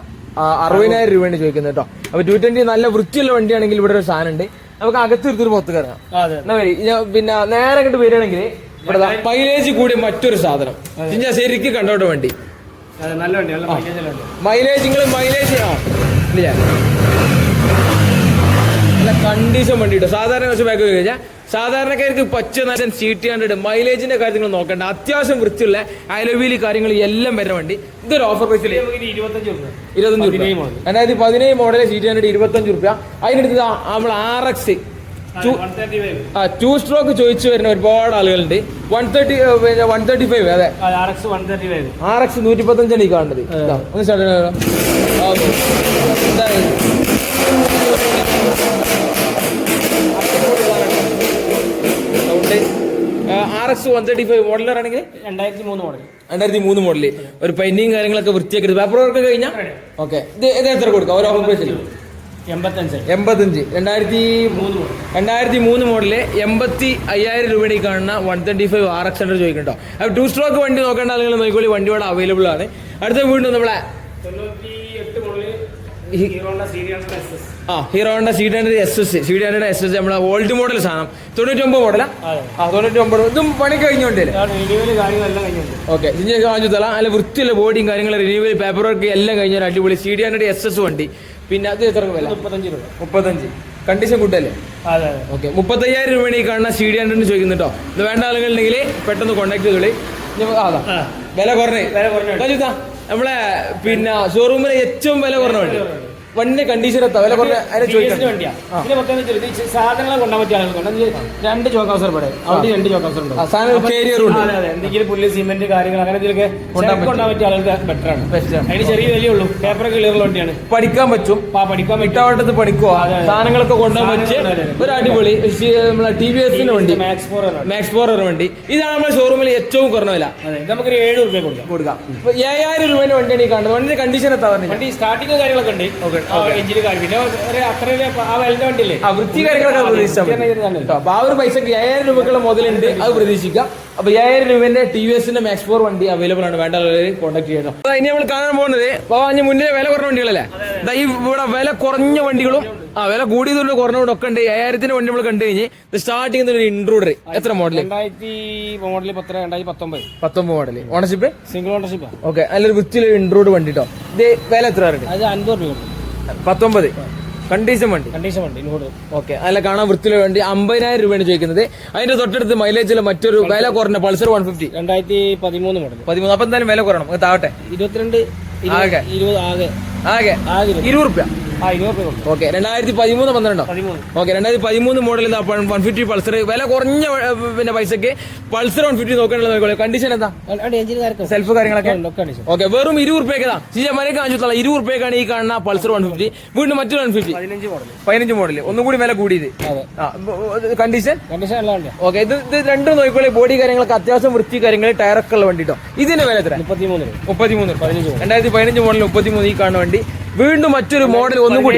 അറുപതിനായിരം രൂപയാണ് ചോദിക്കുന്നത് കേട്ടോ. അപ്പൊ ടു ട്വന്റി നല്ല വൃത്തിയുള്ള വണ്ടിയാണെങ്കിൽ ഇവിടെ ഒരു സാധനം ഉണ്ട് നമുക്ക് അകത്ത് എടുത്തൊരു പുറത്ത് കയറാം. എന്നാ വരി പിന്നെ നേരെ അങ്ങോട്ട് വരികയാണെങ്കിൽ ഇവിടെ മൈലേജ് കൂടിയ മറ്റൊരു സാധനം. ഞാൻ ശരിക്കും കണ്ടോട്ടെ വണ്ടി. നല്ല വണ്ടി നല്ല മൈലേജ് നിങ്ങൾ മൈലേജ് ആ? ഇല്ല. കണ്ടീഷൻ വണ്ടി കിട്ടും സാധാരണ കുറച്ച് ബാക്ക് കഴിഞ്ഞാൽ സാധാരണക്കാർക്ക് പച്ച നല്ല സീറ്റ് കണ്ടിട്ട് മൈലേജിന്റെ കാര്യങ്ങൾ നോക്കണ്ട. അത്യാവശ്യം വൃത്തിയുള്ള അയലവീലി കാര്യങ്ങൾ എല്ലാം വരുന്ന വണ്ടി. ഇതൊരു ഓഫർ പ്രൈസിൽ ഇരുപത്തഞ്ച് രൂപ. രണ്ടായിരത്തി പതിനേഴ് മോഡൽ സീറ്റ് ഹൺഡ്രഡ് ഇരുപത്തഞ്ച് രൂപ അതിനടുത്ത് നമ്മൾ ആർ എക്സ് ആ ടു സ്ട്രോക്ക് ചോദിച്ചു വരുന്ന ഒരുപാട് ആളുകളുണ്ട്. One thirty one thirty five അതെ. ആർ എക്സ് നൂറ്റി പത്തഞ്ചാണ് ഈ കാണുന്നത്. ഒന്ന് start R X one thirty five മോഡലാണെങ്കിൽ രണ്ടായിരത്തി മൂന്ന് മോഡൽ രണ്ടായിരത്തി മൂന്ന് മോഡൽ ഒരു പെയിന്റിങ് കാര്യങ്ങളൊക്കെ വൃത്തിയാക്കി പേപ്പർ വർക്ക് കഴിഞ്ഞാൽ ഓക്കെ ഇത് ഇത് എത്ര കൊടുക്കാം? ഒരു ഓഫർ പ്രൈസിൽ എൺപത്തഞ്ച്. രണ്ടായിരത്തി മൂന്ന് മോഡൽ രണ്ടായിരത്തി മൂന്ന് മോഡൽ എൺപത്തി അയ്യായിരം രൂപയുടെ ഈ കാണുന്ന one thirty five R X hundred ചോദിക്കട്ടോ അപ്പോൾ ടു സ്ട്രോക്ക് വണ്ടി നോക്കേണ്ട ആളുകൾ നോക്കിക്കോളി വണ്ടി ഇവിടെ അവൈലബിൾ ആണ്. അടുത്ത വീണ്ടും നമ്മളെ ആ Hero Honda C hundred S S C hundred S S നമ്മളെ ഓൾഡ് മോഡൽ സാധനം. തൊണ്ണൂറ്റി ഒമ്പത് മോഡലാ ആ തൊണ്ണൂറ്റി ഒമ്പത് ഇതും പണി കഴിഞ്ഞോണ്ടേ. ഓക്കെ ഇനി കാണിച്ചു തരാം. നല്ല വൃത്തിയുള്ള ബോഡിയും കാര്യങ്ങളും റിന്യൂവൽ പേപ്പർ വർക്ക് എല്ലാം കഴിഞ്ഞ ഒരു അടിപൊളി C D hundred S S വണ്ടി. പിന്നെ അത് എത്ര വില? മുപ്പത്തഞ്ച് രൂപ. മുപ്പത്തഞ്ച്. കണ്ടീഷൻ കൂട്ടല്ലേ? ഓക്കെ മുപ്പത്തയ്യായിരം രൂപയാണ് ഈ കാണുന്ന സി ഡി ഹൺഡ്രഡ് ചോദിക്കുന്നുട്ടോ ഇത് വേണ്ട ആളുകളുണ്ടെങ്കിൽ പെട്ടെന്ന് കോൺടാക്ട് ചെയ്തോളി. ആ, അതാ. വില കുറഞ്ഞേ. വില കുറഞ്ഞു നമ്മളെ പിന്നെ ഷോറൂമിലെ ഏറ്റവും വില കുറഞ്ഞ വണ്ടി. വണ്ടി കണ്ടീഷൻ എത്താം. വില കുറഞ്ഞ അതിനെ പ്രത്യേകത വെച്ചാൽ ഇത് സാധനങ്ങൾ കൊണ്ടാൻ പറ്റിയ ആളുകൾ രണ്ട് ചോക്ക് അവസരം ഇവിടെ. അവിടെ രണ്ട് ചോക്ക് ഉണ്ട്. അതെ അതെ. എന്തെങ്കിലും പുല്ല് സിമെന്റ് കാര്യങ്ങൾ അങ്ങനെ ഇതിലൊക്കെ കൊണ്ടാൻ പറ്റിയ ആളുകൾക്ക് ബെറ്റർ ആണ്. Best ആണ്. അതിന് ചെറിയ പേപ്പർ ക്ലിയറുള്ള വണ്ടിയാണ്. പഠിക്കാൻ പറ്റും. പഠിക്കാൻ ഇട്ടാവട്ടത്ത്. സാധനങ്ങളൊക്കെ കൊണ്ടുപോകാൻ പറ്റിയ. ഒരു അടിപൊളി നമ്മളെ ടി വി എസിന്റെ വണ്ടി. മാക്സ് ഫോർ മാക്സ് ഫോർ വണ്ടി. ഇതാണ് നമ്മുടെ ഷോറൂമിൽ ഏറ്റവും കുറഞ്ഞ വില. നമുക്കൊരു ഏഴ് രൂപ കൊടുക്കാം. കൊടുക്കാം. ഏഴായിരം രൂപ വണ്ടിയാണ് ഈ കാണുന്നത്. വണ്ടിന്റെ കണ്ടീഷൻ എത്താ വണ്ടി സ്റ്റാർട്ടിങ് കാര്യങ്ങളൊക്കെ ഉണ്ട്. Okay. എഞ്ചിന് കാര്യം പിന്നെ ഒരു അത്ര ആ വിലന്റെ വണ്ടിയില്ലേ? ആ വൃത്തി കാര്യങ്ങളൊക്കെ. കേട്ടോ. ആ ഒരു പൈസക്ക് ഏഴായിരം രൂപക്കുള്ള മുതലുണ്ട് അത് പ്രതീക്ഷിക്കാം. അപ്പൊ ഏഴായിരം രൂപന്റെ ടി വി എസിന്റെ മാക്സ് ഫോർ വണ്ടി അവൈലബിൾ ആണ്. വേണ്ട കോൺടാക്ട് ചെയ്യണം. അപ്പൊ ഇനി നമ്മൾ കാണാൻ പോകുന്നത് അപ്പൊ അതിന് മുന്നേ വില കുറഞ്ഞ വണ്ടികളല്ലേ? ദാ ഈ ഇവിടെ വില കുറഞ്ഞ വണ്ടികളും ആ വില കൂടിയതുകൊണ്ട് കുറഞ്ഞതുകൊണ്ട് ഒക്കെ ഉണ്ട്. ഏഴായിരത്തിന്റെ വണ്ടി നമ്മൾ കണ്ടു കഴിഞ്ഞ് സ്റ്റാർട്ടിങ് ഒരു ഇൻട്രൂഡർ എത്ര മോഡൽ രണ്ടായിരത്തി രണ്ടായിരത്തി പത്തൊമ്പത്. പത്തൊമ്പത് model ownership single ownership okay നല്ലൊരു വൃത്തിയിലൊരു ഇൻട്രൂഡ് വണ്ടി കേട്ടോ ഇത് വില എത്ര അത് അൻപത് രൂപ പത്തൊമ്പത്. കണ്ടീഷൻ വണ്ടി? കണ്ടീഷൻ വണ്ടി ഓക്കെ. അല്ല കാണാൻ വൃത്തിയുള്ള വേണ്ടി. അമ്പതിനായിരം രൂപയാണ് ചോദിക്കുന്നത്. അതിന്റെ തൊട്ടടുത്ത് മൈലേജിലെ മറ്റൊരു വില കുറഞ്ഞ പൾസർ വൺ ഫിഫ്റ്റി രണ്ടായിരത്തി പതിമൂന്ന് മോഡൽ പതിമൂന്ന്. അപ്പൊ എന്തായാലും വില കുറയണം. താവട്ടെ. ഇരുപത്തിരണ്ട് ആകെ. ഇരുപത് ആകെ. ആകെ. ഇരുപത് റുപ്യ. ഓക്കെ രണ്ടായിരത്തി പതിമൂന്ന് പന്ത്രണ്ടോ? ഓക്കെ രണ്ടായിരത്തി പതിമൂന്ന് മോഡൽ വൺ ഫിഫ്റ്റി പൾസർ വില കുറഞ്ഞ പിന്നെ പൈസക്ക് പൾസർ വൺ ഫിഫ്റ്റി നോക്കാനുള്ള കണ്ടീഷൻ എന്താ? സെൽഫ് കാര്യങ്ങളൊക്കെ? ഓക്കെ വെറും ഇരുപത് റുപ്യക്കാ ചീജമാരെ കാണിച്ചു ഇരുപത് റുപ്യക്കാണ് ഈ കാണുന്ന പൾസർ വൺ ഫിഫ്റ്റി വീണ്ടും മറ്റൊരു വൺ ഫിഫ്റ്റി പതിനഞ്ച് മോഡൽ ഒന്നും കൂടി വില കൂടിയത്. കണ്ടീഷൻ കണ്ടീഷൻ ഓക്കെ ഇത് ഇത് രണ്ടും നോക്കിക്കോളി. ബോഡി കാര്യങ്ങളൊക്കെ അത്യാവശ്യം വൃത്തി കാര്യങ്ങൾ ടയറൊക്കെ ഉള്ള വണ്ടി കേട്ടോ ഇതിന്റെ വില എത്ര മുപ്പത്തിമൂന്ന് മുപ്പത്തിമൂന്ന് രണ്ടായിരത്തി പതിനഞ്ച് മോഡൽ മുപ്പത്തിമൂന്ന് ഈ കാണുന്ന വണ്ടി. വീണ്ടും മറ്റൊരു മോഡൽ ഒന്നും കൂടി.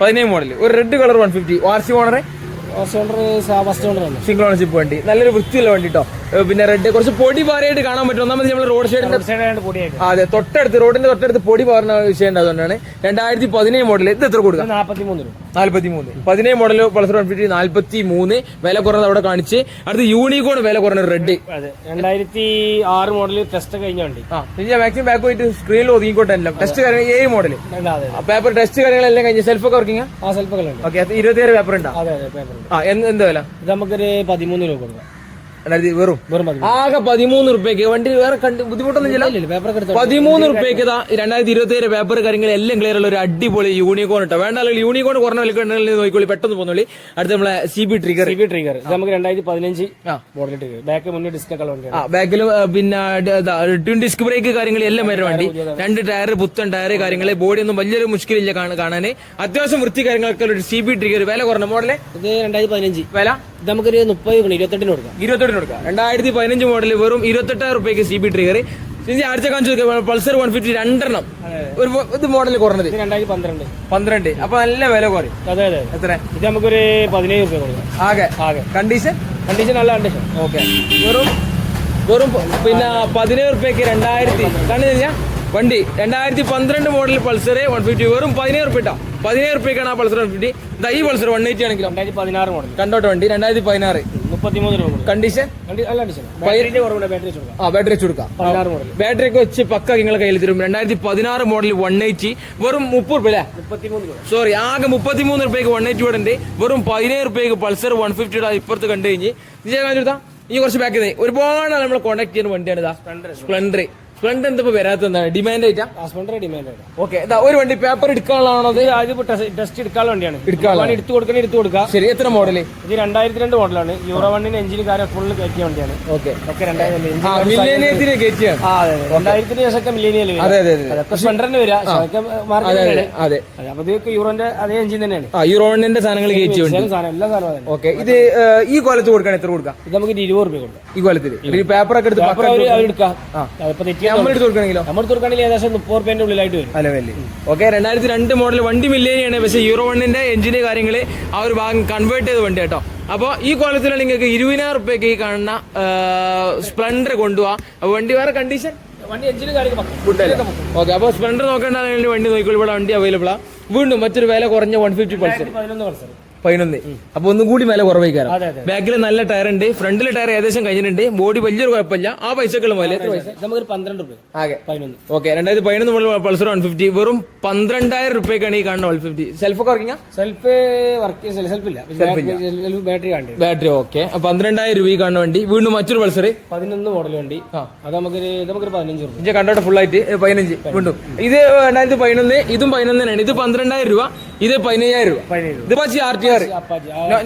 പതിനേഴ് മോഡൽ ഒരു red colour one fifty R C ഓണറെ single ownership വണ്ടി. നല്ലൊരു വൃത്തിയുള്ള വണ്ടി കേട്ടോ പിന്നെ റെഡ് കുറച്ച് പൊടി പാറയായിട്ട് കാണാൻ പറ്റും. ഒന്നാമത് നമ്മൾ റോഡ് സൈഡിന്റെ അതെ തൊട്ടടുത്ത് റോഡിന്റെ തൊട്ടടുത്ത് പൊടി പാറുന്ന വിഷയം അതുകൊണ്ടാണ് രണ്ടായിരത്തി പതിനേഴ് മോഡൽ ഇത് എത്ര കൊടുക്കുക നാല്പത്തി മൂന്ന് പതിനേഴ് മോഡൽ പൾസർ വൺ ഫിഫ്റ്റി നാല്പത്തി മൂന്ന് വില കുറഞ്ഞത് അവിടെ കാണിച്ച്. അടുത്ത് യൂണിക്കോൺ വില കുറഞ്ഞ റെഡ് അതെ രണ്ടായിരത്തി ആറ് മോഡൽ ടെസ്റ്റ് കഴിഞ്ഞ വണ്ടി. പിന്നെ മാക്സിമം ബാക്ക് പോയിട്ട് സ്ക്രീനിൽ ഒതുങ്ങിക്കോട്ടെ ടെസ്റ്റ് കാര്യങ്ങൾ ഏഴ് മോഡൽ പേപ്പർ ടെസ്റ്റ് കാര്യങ്ങളെല്ലാം കഴിഞ്ഞ്. സെൽഫ് ഒക്കെ വർക്കിംഗ് ആ? സെൽഫുകളുണ്ട് ഓക്കെ ഇരുപത്തിയേഴ് പേപ്പർ ഉണ്ടോ? അതെ അതെ പേപ്പർ ഉണ്ട്. ആ എന്ത് വില? ഇത് നമുക്കൊരു പതിമൂന്ന് രൂപ കൊടുക്കാം. വെറും ആകെ പതിമൂന്ന് റുപ്യക്ക്. വണ്ടി വേറെ കണ്ട് ബുദ്ധിമുട്ടൊന്നും ഇല്ല. പതിമൂന്ന് റുപ്യക്ക് രണ്ടായിരത്തി ഇരുപത്തി ഏഴ് പേപ്പർ കാര്യങ്ങൾ എല്ലാം ക്ലിയർ ഉള്ള ഒരു അടിപൊളി യൂണിക്കോൺ ഇട്ടോ. വേണ്ട അല്ലെങ്കിൽ യൂണിക്കോൺ കുറഞ്ഞ വിലക്ക് ഉണ്ടെങ്കിൽ നോക്കിക്കോളി പെട്ടെന്ന് പോന്നോളി അടുത്ത നമ്മളെ C B Trigger C B Trigger നമുക്ക് രണ്ടായിരത്തി പതിനഞ്ച്. മോഡൽ ട്രിഗർ ബാക്ക് മുന്നേ ഡിസ്ക് ബാക്കിൽ പിന്നെ ട്വിൻ ഡിസ്ക് ബ്രേക്ക് കാര്യങ്ങൾ എല്ലാം വരും വണ്ടി. രണ്ട് ടയർ പുത്തൻ ടയർ കാര്യങ്ങൾ ബോഡി ഒന്നും വലിയൊരു മുഷ്കിലില്ല കാണാൻ അത്യാവശ്യം വൃത്തി കാര്യങ്ങളൊക്കെ ഒരു സി ബി ട്രിഗർ വില കുറഞ്ഞ മോഡൽ ഇത് രണ്ടായിരത്തി പതിനഞ്ച്. വില? നമുക്കൊരു മുപ്പത് ഇരുപത്തെട്ടിന് കൊടുക്കാം. ഇരുപത്തെട്ടിന് കൊടുക്കാം. രണ്ടായിരത്തി പതിനഞ്ച് മോഡൽ വെറും ഇരുപത്തെട്ടായിരം റുപ്യക്ക് സി ബി ട്രിഗർ ഇനി ആഴ്ച കാണിച്ചു പൾസർ വൺ ഫിഫ്റ്റി രണ്ടെണ്ണം. ഒരു ഇത് മോഡൽ കുറഞ്ഞത്. രണ്ടായിരത്തി പന്ത്രണ്ട്. പന്ത്രണ്ട്. അപ്പൊ നല്ല വില കുറയും. അതെ അതെ. എത്ര ഇത് നമുക്കൊരു പതിനേഴ് രൂപ കൊടുക്കാം. ആകെ. ആകെ. കണ്ടീഷൻ കണ്ടീഷൻ നല്ല കണ്ടീഷൻ ഓക്കെ വെറും വെറും പിന്നെ പതിനേഴ് റുപ്യക്ക് രണ്ടായിരത്തി കണ്ടു കഴിഞ്ഞാൽ വണ്ടി. രണ്ടായിരത്തി പന്ത്രണ്ട് മോഡൽ പൾസർ വൺ ഫിഫ്റ്റി വെറും പതിനേഴ് റുപ്യ ഇട്ടാ. പതിനേഴ് റുപ്യക്കാണ് ആ പൾസർ വൺ ഫിഫ്റ്റി ഈ പൾസർ വൺ എയ്റ്റി ആണെങ്കിലും. രണ്ടായിരത്തി പതിനാറ് മോഡൽ കണ്ടോട്ട് വണ്ടി? രണ്ടായിരത്തി പതിനാറ്. മുപ്പത്തിമൂന്ന് രൂപ കൊടുക്കാം കണ്ടീഷൻ? ബാറ്ററി കൊടുക്കാം. ആ ബാറ്ററി വെച്ച് കൊടുക്കാം. പതിനാറ് മോഡൽ ബാറ്ററി ഒക്കെ വെച്ച് പക്ക നിങ്ങളെ കയ്യിൽ തരും. രണ്ടായിരത്തി പതിനാറ് മോഡൽ വൺ എയ്റ്റി വെറും മുപ്പത് റുപ്യ അല്ലേ? സോറി ആകെ മുപ്പത്തിമൂന്ന് റുപ്യക്ക് വൺ എയ്റ്റി ഇവിടെ ഉണ്ട്. വെറും പതിനേഴ് റുപ്യക്ക് പൾസർ വൺ ഫിഫ്റ്റിയുടെ ഇപ്പുറത്ത് കണ്ടു കഴിഞ്ഞ്. ഇത് ഈ കുറച്ച് ബാക്ക് ഒരുപാട് നമ്മൾ കോൺടാക്ട് ചെയ്യുന്ന വണ്ടിയാണ് ഇതാ. സ്പ്ലെൻഡർ സ്പ്ലെൻഡർ എന്താ വരാത്ത എന്താണ്? ഡിമാൻഡ് ആയിട്ടാ ഹസ്ബൻഡ് ഡിമാൻഡ് ആണ് ഓക്കെ ഒരു വണ്ടി പേപ്പർ എടുക്കാനുള്ളതാണോ അത്? ആദ്യം ടെസ്റ്റ് എടുക്കാനുള്ള വണ്ടിയാണ്. എടുക്കാനുള്ള. എടുത്തു കൊടുക്കണേ എടുത്തു കൊടുക്കാം. ശരി എത്ര മോഡൽ ഇത് രണ്ടായിരത്തി രണ്ട് മോഡലാണ് യൂറോ വണ്ണിന് എഞ്ചിൻ കാര്യം ഫുൾ കയറ്റിയ വണ്ടിയാണ്. ഓക്കെ ഒക്കെ മില്ലേനിയത്തിന് കയറ്റിയാണ്. രണ്ടായിരത്തിന് ശേഷം മില്ലേനിയൽ അതെ അതെ അതെ. അതൊക്കെ സ്പ്ലെൻഡറിന് വരിക അതെ അപ്പൊ ഇതൊക്കെ യൂറോന്റെ അതേ എഞ്ചിൻ തന്നെയാണ്. ആ യൂറോണിന്റെ സാധനങ്ങൾ കയറ്റി വണ്ടി. സാധനം എല്ലാ സാധനവും ഓക്കെ ഇത് ഈ കൊലത്ത് കൊടുക്കാൻ എത്ര കൊടുക്കാം? ഇത് നമുക്ക് ഇരുപത് രൂപ കൊടുക്കാം. ഈ കൊലത്തിൽ പേപ്പർ ഒക്കെ എടുത്ത് അപ്പൊ അവർ അവരെടുക്കാം ആ. അതിപ്പോ തെറ്റിയാൽ നമ്മൾ എടുത്ത് കൊടുക്കണമെങ്കിലോ നമ്മൾ തുറക്കാണെങ്കിൽ ഏകദേശം മുപ്പത് റുപ്യന്റെ ഉള്ളിലായിട്ട് വരും. അല്ല വലിയ ഓക്കെ രണ്ടായിരത്തി രണ്ട് മോഡൽ വണ്ടി മില്ലേനിയാണ് പക്ഷേ യൂറോ വണ്ണിന്റെ എഞ്ചിന് കാര്യങ്ങൾ ആ ഒരു ഭാഗം കൺവേർട്ട് ചെയ്ത് വണ്ടി കേട്ടോ. അപ്പോൾ ഈ കോലത്തിൽ നിങ്ങൾക്ക് ഇരുപതിനായിരം റുപ്യക്ക് ഈ കാണുന്ന സ്പ്ലെൻഡർ കൊണ്ടുപോവാ. അപ്പൊ വണ്ടി വേറെ കണ്ടീഷൻ ഓക്കെ അപ്പോൾ സ്പ്ലെൻഡർ നോക്കേണ്ട വണ്ടി നോക്കിക്കോളൂ. ഇവിടെ വണ്ടി അവൈലബിൾ ആ. വീണ്ടും മറ്റൊരു വില കുറഞ്ഞ വൺ ഫിഫ്റ്റി പൾസർ പതിനൊന്ന്. അപ്പൊ ഒന്നും കൂടി വില കുറവായിക്കാരം അതെ അതെ. ബാക്കിൽ നല്ല ടയർ ഉണ്ട് ഫ്രണ്ടിൽ ടയർ ഏകദേശം കഴിഞ്ഞിട്ടുണ്ട്. ബോഡി വലിയൊരു കുഴപ്പമില്ല. ആ പൈസക്കുള്ള പൈസ നമുക്കൊരു പന്ത്രണ്ട് ആകെ. പതിനൊന്ന്. ഓക്കെ രണ്ടായിരത്തി പതിനൊന്ന് മുതൽ പൾസർ വൺ ഫിഫ്റ്റി വെറും പന്ത്രണ്ടായിരം റുപ്യക്കാണ് ഈ കാണുന്ന വൺ ഫിഫ്റ്റി സെൽഫ് ഒക്കെ വർക്കിംഗ് സെൽഫ് വർക്ക് സെൽഫ് ഇല്ല. സെൽഫ് ബാറ്ററി കാണുന്നത് ബാറ്ററി ഓക്കെ പന്ത്രണ്ടായിരം രൂപ കാണുന്ന വണ്ടി. വീണ്ടും മറ്റൊരു പൾസർ. പതിനൊന്ന് മോഡൽ വണ്ടി. ആ. അത് നമുക്ക് നമുക്ക് പതിനഞ്ച് രൂപ കണ്ടോട്ടെ ഫുൾ ആയിട്ട്. പതിനഞ്ച്. വീണ്ടും. ഇത് രണ്ടായിരത്തി പതിനൊന്ന് ഇതും പതിനൊന്നിനാണ് ഇത് പന്ത്രണ്ടായിരം രൂപ ഇത് പതിനയ്യായിരം രൂപ. ഇത് പക്ഷേ ആർ ടി ആർ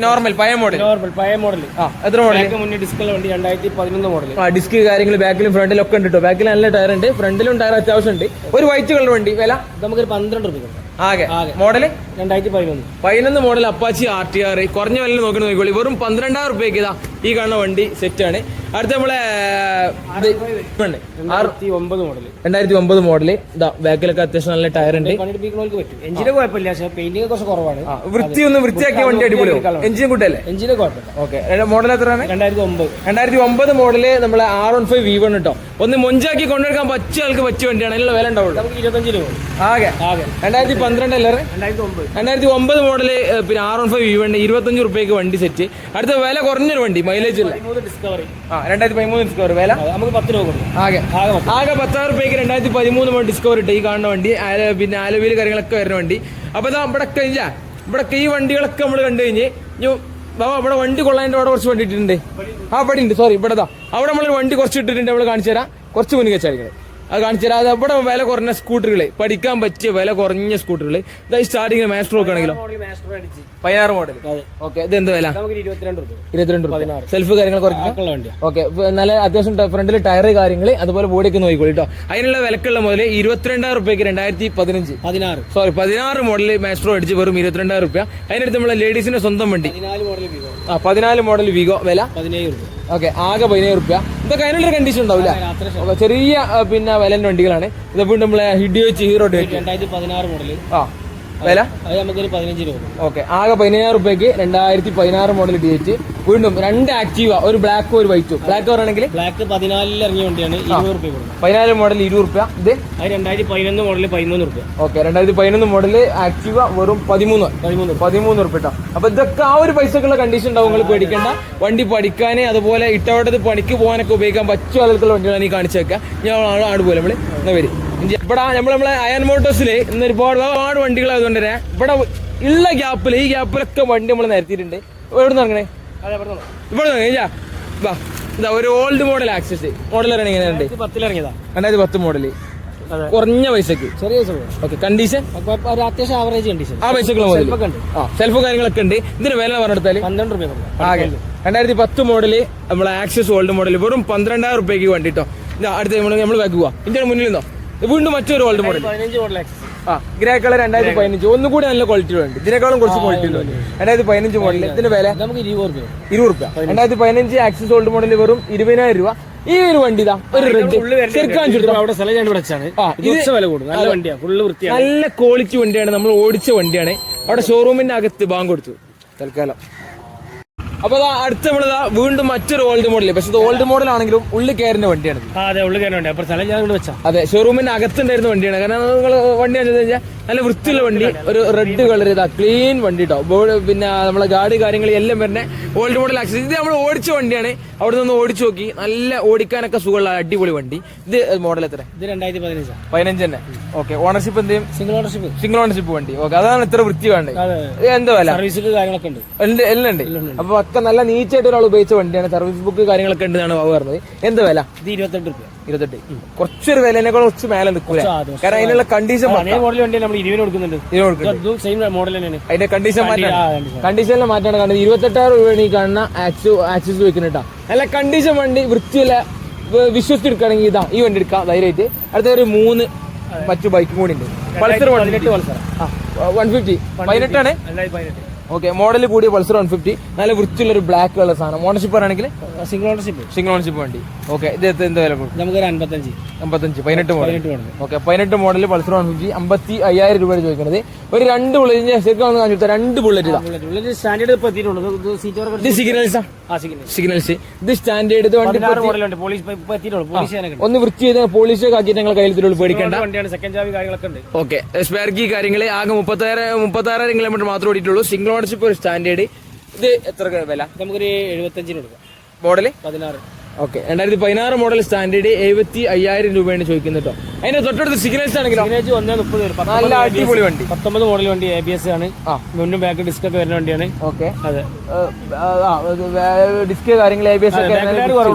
നോർമൽ പഴയ മോഡൽ നോർമൽ പഴയ മോഡൽ ആ എത്ര മോഡൽ മുന്നേ ഡിസ്കുള്ള വണ്ടി രണ്ടായിരത്തി പതിനൊന്ന് മോഡൽ ആ ഡിസ്ക് കാര്യങ്ങൾ ബാക്കിലും ഫ്രണ്ടിലും ഒക്കെ ഉണ്ട് കേട്ടോ ബാക്കിൽ നല്ല ടയർ ഉണ്ട്. ഫ്രണ്ടിലും ടയർ അത്യാവശ്യം ഉണ്ട്. ഒരു വൈറ്റ് കളർ വണ്ടി. വില? നമുക്കൊരു പന്ത്രണ്ട് രൂപ ആകെ. മോഡൽ? രണ്ടായിരത്തി പതിനൊന്ന് പതിനൊന്ന് model Apache R T R. കുറഞ്ഞ വില നോക്കി നോക്കിക്കോളി വെറും പന്ത്രണ്ടായിരം റുപ്യക്ക് ഇതാ ഈ കാണുന്ന വണ്ടി സെറ്റ് ആണ്. അടുത്ത നമ്മളെ. രണ്ടായിരത്തി ഒമ്പത് മോഡൽ രണ്ടായിരത്തി ഒമ്പത് മോഡൽ. ഇതാ ബാക്കിലൊക്കെ അത്യാവശ്യം നല്ല ടയർ ഉണ്ട്. വൃത്തിയൊന്നും പറ്റും. എഞ്ചിന് കുഴപ്പമില്ല പക്ഷേ പെയിന്റിംഗ് കുറച്ച് കുറവാണ്. വൃത്തി ഒന്ന് വൃത്തിയാക്കിയ വണ്ടി അടിപൊളിയോ എഞ്ചിൻ കൂട്ടല്ലേ? എഞ്ചിന് കുഴപ്പമില്ല. ഓക്കെ മോഡൽ എത്രയാണ്? രണ്ടായിരത്തി ഒമ്പത്. രണ്ടായിരത്തി ഒമ്പത് മോഡൽ നമ്മളെ R one five V one കേട്ടോ ഒന്ന് മൊഞ്ചാക്കി കൊണ്ടുവരാൻ പറ്റിയ ആൾക്ക് പറ്റിയ വണ്ടിയാണ്. അതിനുള്ള വില ഉണ്ടാവുള്ളൂ. ആകെ. രണ്ടായിരത്തി പന്ത്രണ്ട് അല്ലേ രണ്ടായിരത്തി ഒമ്പത്. മോഡൽ പിന്നെ ആർ വൺ ഫൈവ് വണ്ടി ഇരുപത്തഞ്ച് റുപ്യക്ക് വണ്ടി സെറ്റ് അടുത്ത വില കുറഞ്ഞൊരു വണ്ടി മൈലേജ് പതിമൂന്ന് ഡിസ്കവറി ആ രണ്ടായിരത്തി പതിമൂന്ന് ഡിസ്കവറി വില? നമുക്ക് പത്ത് രൂപ ആകെ. ആകെ പത്ത്. ആകെ പത്താറ് റുപ്യക്ക് രണ്ടായിരത്തി പതിമൂന്ന് മോഡൽ ഡിസ്കവർ ഇട്ട് ഈ കാണുന്ന വണ്ടി പിന്നെ ആലോവിയിൽ കാര്യങ്ങളൊക്കെ വരുന്ന വണ്ടി. അപ്പൊ ഇതാ ഇവിടെ കഴിഞ്ഞ ഇവിടെ ഈ വണ്ടികളൊക്കെ നമ്മൾ കണ്ടു കഴിഞ്ഞ് ബാബാ ഇവിടെ വണ്ടി കൊള്ളാന്റെ അവിടെ കുറച്ച് വണ്ടി ഇട്ടിട്ടുണ്ട്. ആ പടി ഉണ്ട് സോറി ഇവിടെ അവിടെ നമ്മൾ വണ്ടി കുറച്ച് ഇട്ടിട്ടുണ്ട്. നമ്മൾ കാണിച്ചു തരാം കുറച്ച് മുന്നിൽ വെച്ചാൽ അത് കാണിച്ചു തരാം. അത് അവിടെ വില കുറഞ്ഞ സ്കൂട്ടറുകൾ പഠിക്കാൻ പറ്റിയ വില കുറഞ്ഞ സ്കൂട്ടറുകൾ ഇതായി സ്റ്റാർട്ടിങ് മാസ്റ്റർ ഒക്കെ ആണെങ്കിലോ പതിനാറ് മോഡൽ ഓക്കെ ഇത് എന്ത് വില? ഇരുപത്തിരണ്ട് രൂപ സെൽഫ് കാര്യങ്ങൾ വണ്ടിയാണ് ഓക്കെ നല്ല അത്യാവശ്യം ഫ്രണ്ടിൽ ടയർ കാര്യങ്ങൾ അതുപോലെ ബോഡിയൊക്കെ നോക്കിക്കോളൂ കേട്ടോ അതിനുള്ള വിലക്കുള്ള മുതൽ ഇരുപത്തിരണ്ടായിരം റുപ്യക്ക് രണ്ടായിരത്തി പതിനഞ്ച്. പതിനാറ്. സോറി പതിനാറ് മോഡൽ മാസ്റ്റർ അടിച്ച് വെറും ഇരുപത്തിരണ്ടായിരം റുപ്യ അതിനടുത്ത് നമ്മളെ ലേഡീസിന്റെ സ്വന്തം വണ്ടി. ആ പതിനാല് മോഡൽ വിഗോ വില പതിനേഴ് രൂപ ഓക്കെ ആകെ പതിനേഴ് റുപ്യ. ഇതൊക്കെ അതിനുള്ളൊരു കണ്ടീഷൻ ഉണ്ടാവില്ല. ചെറിയ പിന്നെ വിലന്റെ വണ്ടികളാണ്. ഇതപ്പോൾ നമ്മളെ ഹിഡിയോച്ച് ഹീറോ രണ്ടായിരത്തി പതിനാറ് മോഡൽ ആ. വില? അത് നമുക്കൊരു പതിനഞ്ച് രൂപ. ഓക്കെ. ആകെ പതിനായിരം റുപ്യക്ക് രണ്ടായിരത്തി പതിനാറ് മോഡൽ ഡി എച്ച് വീണ്ടും രണ്ട് ആക്റ്റീവ ഒരു ബ്ലാക്ക് ഒരു വൈറ്റും ബ്ലാക്ക് പറയുകയാണെങ്കിൽ ബ്ലാക്ക് പതിനാലിൽ ഇറങ്ങിയ വണ്ടിയാണ് ഇരുപത് റുപ്യ പതിനാല് മോഡൽ ഇരുപത് റുപ്യ. ഇത്? രണ്ടായിരത്തി പതിനൊന്ന് മോഡൽ പതിമൂന്ന് റുപ്യ. ഓക്കെ. രണ്ടായിരത്തി പതിനൊന്ന് മോഡൽ ആക്റ്റീവ വെറും പതിമൂന്ന്. പതിമൂന്ന് പതിമൂന്ന് റുപ്യ കേട്ടോ അപ്പൊ ഇതൊക്കെ ആ ഒരു പൈസക്കുള്ള കണ്ടീഷൻ ഉണ്ടാവും. നിങ്ങൾ പേടിക്കേണ്ട. വണ്ടി പഠിക്കാനേ അതുപോലെ ഇട്ടവട്ടത്ത് പണിക്ക് പോകാനൊക്കെ ഉപയോഗിക്കാൻ പറ്റിയ ആളുകൾക്കുള്ള വണ്ടികളാണ് ഈ കാണിച്ചു വെക്കുക ഞാൻ ആണ് ആട് പോലെ നമ്മൾ എന്നാ വരും. ഇവിടെ നമ്മൾ നമ്മളെ അയൺ മോട്ടോഴ്സിൽ ഇന്ന് ഒരുപാട് ഒരുപാട് വണ്ടികൾ ആയതുകൊണ്ട് തന്നെ ഇവിടെ ഉള്ള ഗ്യാപ്പിൽ ഈ ഗ്യാപ്പിലൊക്കെ വണ്ടി നമ്മൾ നിരത്തിയിട്ടുണ്ട്. എവിടെ നിന്ന് ഇവിടെ നിന്ന് വാ ഇതാ ഒരു ഓൾഡ് മോഡൽ ആക്സസ് മോഡൽ ഇറങ്ങി രണ്ടായിരത്തി പത്ത് മോഡൽ കുറഞ്ഞ പൈസക്ക്. ചെറിയ ഓക്കെ കണ്ടീഷൻ അത്യാവശ്യം ആവറേജ് കണ്ടീഷൻ ആ പൈസക്കുള്ള സെൽഫും ആ സെൽഫ് കാര്യങ്ങളൊക്കെ ഉണ്ട്. ഇതിന് വില പറഞ്ഞെടുത്താൽ? പന്ത്രണ്ട് കൊടുക്കാം ആകെ. രണ്ടായിരത്തി പത്ത് മോഡൽ നമ്മളെ ആക്സസ് ഓൾഡ് മോഡൽ വെറും പന്ത്രണ്ടായിരം റുപ്യക്ക് വണ്ടി കേട്ടോ അടുത്ത നമ്മൾ നമ്മൾ വെക്കുക ഇതിന്റെ മുന്നിൽ നിന്നോ? വീണ്ടും മറ്റൊരു ഓൾഡ് മോഡൽ ആ ഗ്രേ കളർ രണ്ടായിരത്തി പതിനഞ്ച്. ഒന്നുകൂടി നല്ല ക്വാളിറ്റി ഉണ്ട് ഇതിനേക്കാളും കുറച്ച് ക്വാളിറ്റി ഉണ്ട് രണ്ടായിരത്തി പതിനഞ്ച് മോഡൽ ഇതിന്റെ വില നമുക്ക് ഇരുപത് രൂപ ഇരുപത് രൂപ രണ്ടായിരത്തി പതിനഞ്ച് ആക്സിസ് ഓൾഡ് മോഡൽ വെറും ഇരുപതിനായിരം രൂപ. ഈ ഒരു വണ്ടി ഇതാ ഒരു റെഡ് നല്ല ക്വാളിറ്റി വണ്ടിയാണ്. നമ്മൾ ഓടിച്ച വണ്ടിയാണ്. അവിടെ ഷോറൂമിന്റെ അകത്ത് ബാങ്ക് കൊടുത്തു. തൽക്കാലം. അപ്പൊ അടുത്ത നമ്മളിതാ വീണ്ടും മറ്റൊരു ഓൾഡ് മോഡൽ പക്ഷെ ഇത് ഓൾഡ് മോഡൽ ആണെങ്കിലും ഉള്ളി കയറിന്റെ വണ്ടിയാണ്. അതെ ഉള്ളി കയറി വണ്ടി. അപ്പൊ സ്ഥലം ഞാൻ ഇവിടെ വെച്ചാ. അതെ ഷോറൂമിന്റെ അകത്തുണ്ടായിരുന്ന വണ്ടിയാണ്. കാരണം നിങ്ങൾ വണ്ടി എന്ന് കഴിഞ്ഞാൽ നല്ല വൃത്തിയുള്ള വണ്ടി. ഒരു റെഡ് കളർ ഇതാ ക്ലീൻ വണ്ടി കേട്ടോ പിന്നെ നമ്മളെ ഗാഡി കാര്യങ്ങൾ എല്ലാം വരുന്ന ഓൾഡ് മോഡൽ ആക്സസ് ഇത് നമ്മൾ ഓടിച്ച വണ്ടിയാണ്. അവിടെ നിന്ന് ഓടിച്ചു നോക്കി. നല്ല ഓടിക്കാനൊക്കെ സുഖമുള്ള അടിപൊളി വണ്ടി. ഇത് മോഡൽ എത്ര? ഇത് രണ്ടായിരത്തി പതിനഞ്ചാ. പതിനഞ്ച് തന്നെ. ഓക്കെ ഓണർഷിപ്പ് എന്ത് ചെയ്യും? സിംഗിൾ ഓണർഷിപ്പ് സിംഗിൾ ഓണർഷിപ്പ് വണ്ടി. ഓക്കെ അതാണ് ഇത്ര വൃത്തി വേണ്ടത്. എന്താ വില സർവീസിൽ കാര്യങ്ങളൊക്കെ ഉണ്ട്. എല്ലാം ഉണ്ട്. അപ്പൊ ഒക്കെ നല്ല നീറ്റായിട്ട് ഒരാൾ ഉപയോഗിച്ച വണ്ടിയാണ്. സർവീസ് ബുക്ക് കാര്യങ്ങളൊക്കെ ഉണ്ട് എന്നാണ് പറഞ്ഞത് എന്താ വില? ഇത് ഇരുപത്തെട്ട് റുപ്യ. ഇരുപത്തെട്ട്. കുറച്ചൊരു വിലനേക്കാൾ കുറച്ച് മേലെ നിൽക്കൂല? കാരണം അതിനുള്ള കണ്ടീഷൻ അതേ മോഡൽ വണ്ടി നമ്മൾ ഇരുപതിന് കൊടുക്കുന്നുണ്ട്. കൊടുക്കുന്നത് ഇതും സെയിം മോഡൽ തന്നെയാണ്. അതിന്റെ കണ്ടീഷൻ കണ്ടീഷനിലെ മാറ്റാണ് കാരണം ഇരുപത്തെട്ടായിരം രൂപയാണ് ഈ കാണുന്ന ആക്സസ് വെക്കുന്നുണ്ട് നല്ല കണ്ടീഷൻ വണ്ടി വൃത്തിയുള്ള വിശ്വസിച്ചെടുക്കുകയാണെങ്കിൽ ഇതാ ഈ വണ്ടി എടുക്കാം ധൈര്യമായിട്ട്. അടുത്ത ഒരു മൂന്ന് മറ്റു ബൈക്കും കൂടി ഉണ്ട്. പൾസർ പതിനെട്ട് പൾസർ. വൺ ഫിഫ്റ്റി പതിനെട്ടാണ്. ഓക്കെ മോഡൽ കൂടിയ പൾസർ വൺ ഫിഫ്റ്റി നല്ല വൃത്തിയുള്ള ഒരു ബ്ലാക്ക് കളർ സാധനം. ഓണർഷിപ്പ് ആണെങ്കിൽ സിംഗിൾ ഓണർഷിപ്പ് സിംഗിൾ ഓണർഷിപ്പ് വണ്ടി. ഓക്കെ ഇത് എന്ത് വില കൊടുക്കും? നമുക്കൊരു അൻപത്തഞ്ച്. അമ്പത്തഞ്ച് പതിനെട്ട് മോഡൽ ഓക്കെ പതിനെട്ട് മോഡൽ പൾസർ വൺ ഫിഫ്റ്റി അമ്പത്തി അയ്യായിരം രൂപയാണ് ചോദിക്കുന്നത് ഒരു രണ്ട് ബുള്ളറ്റ് ശരിക്കും കാണിച്ചു രണ്ട് ബുള്ളറ്റ് സ്റ്റാൻഡേർഡ് സീറ്റ് ഇത് സിഗ്നൽസാ ഇത് സ്റ്റാൻഡേർഡ് ഇത് വണ്ടി. ഒന്ന് വൃത്തി ചെയ്ത് പോളിഷ് ആക്കിയിട്ട് ഞങ്ങൾ കയ്യിൽ പേടിക്കേണ്ട. ഓക്കെ. സ്പെയർ കീ കാര്യങ്ങൾ ആകെ മുപ്പത്താറ് മുപ്പത്താറായിരം കിലോമീറ്റർ മാത്രമേ ഓടിയിട്ടുള്ളൂ. സിംഗിൾ ഓണർഷിപ്പ് ഒരു സ്റ്റാൻഡേർഡ് ഇത് എത്ര വില? നമുക്കൊരു എഴുപത്തഞ്ചിന് കൊടുക്കാം. മോഡൽ പതിനാറ്. ഓക്കെ. രണ്ടായിരത്തി പതിനാറ് മോഡൽ സ്റ്റാൻഡേർഡ് എഴുപത്തി അയ്യായിരം രൂപയാണ് ചോദിക്കുന്നത് കേട്ടോ. അതിന്റെ തൊട്ടടുത്ത് സിഗ്നൽസ് ആണെങ്കിലും? സിഗ്നേജ് ഒന്നേ മുപ്പത് വരും. നല്ല അടിപൊളി വണ്ടി. പത്തൊമ്പത് മോഡൽ വണ്ടി എ ബി എസ് ആണ്. മുന്നും ബാക്ക് ഡിസ്ക് ഒക്കെ വരുന്ന വണ്ടിയാണ്. ഓക്കെ. അതെ. ഡിസ്ക് കാര്യങ്ങൾ എ ബി എസ്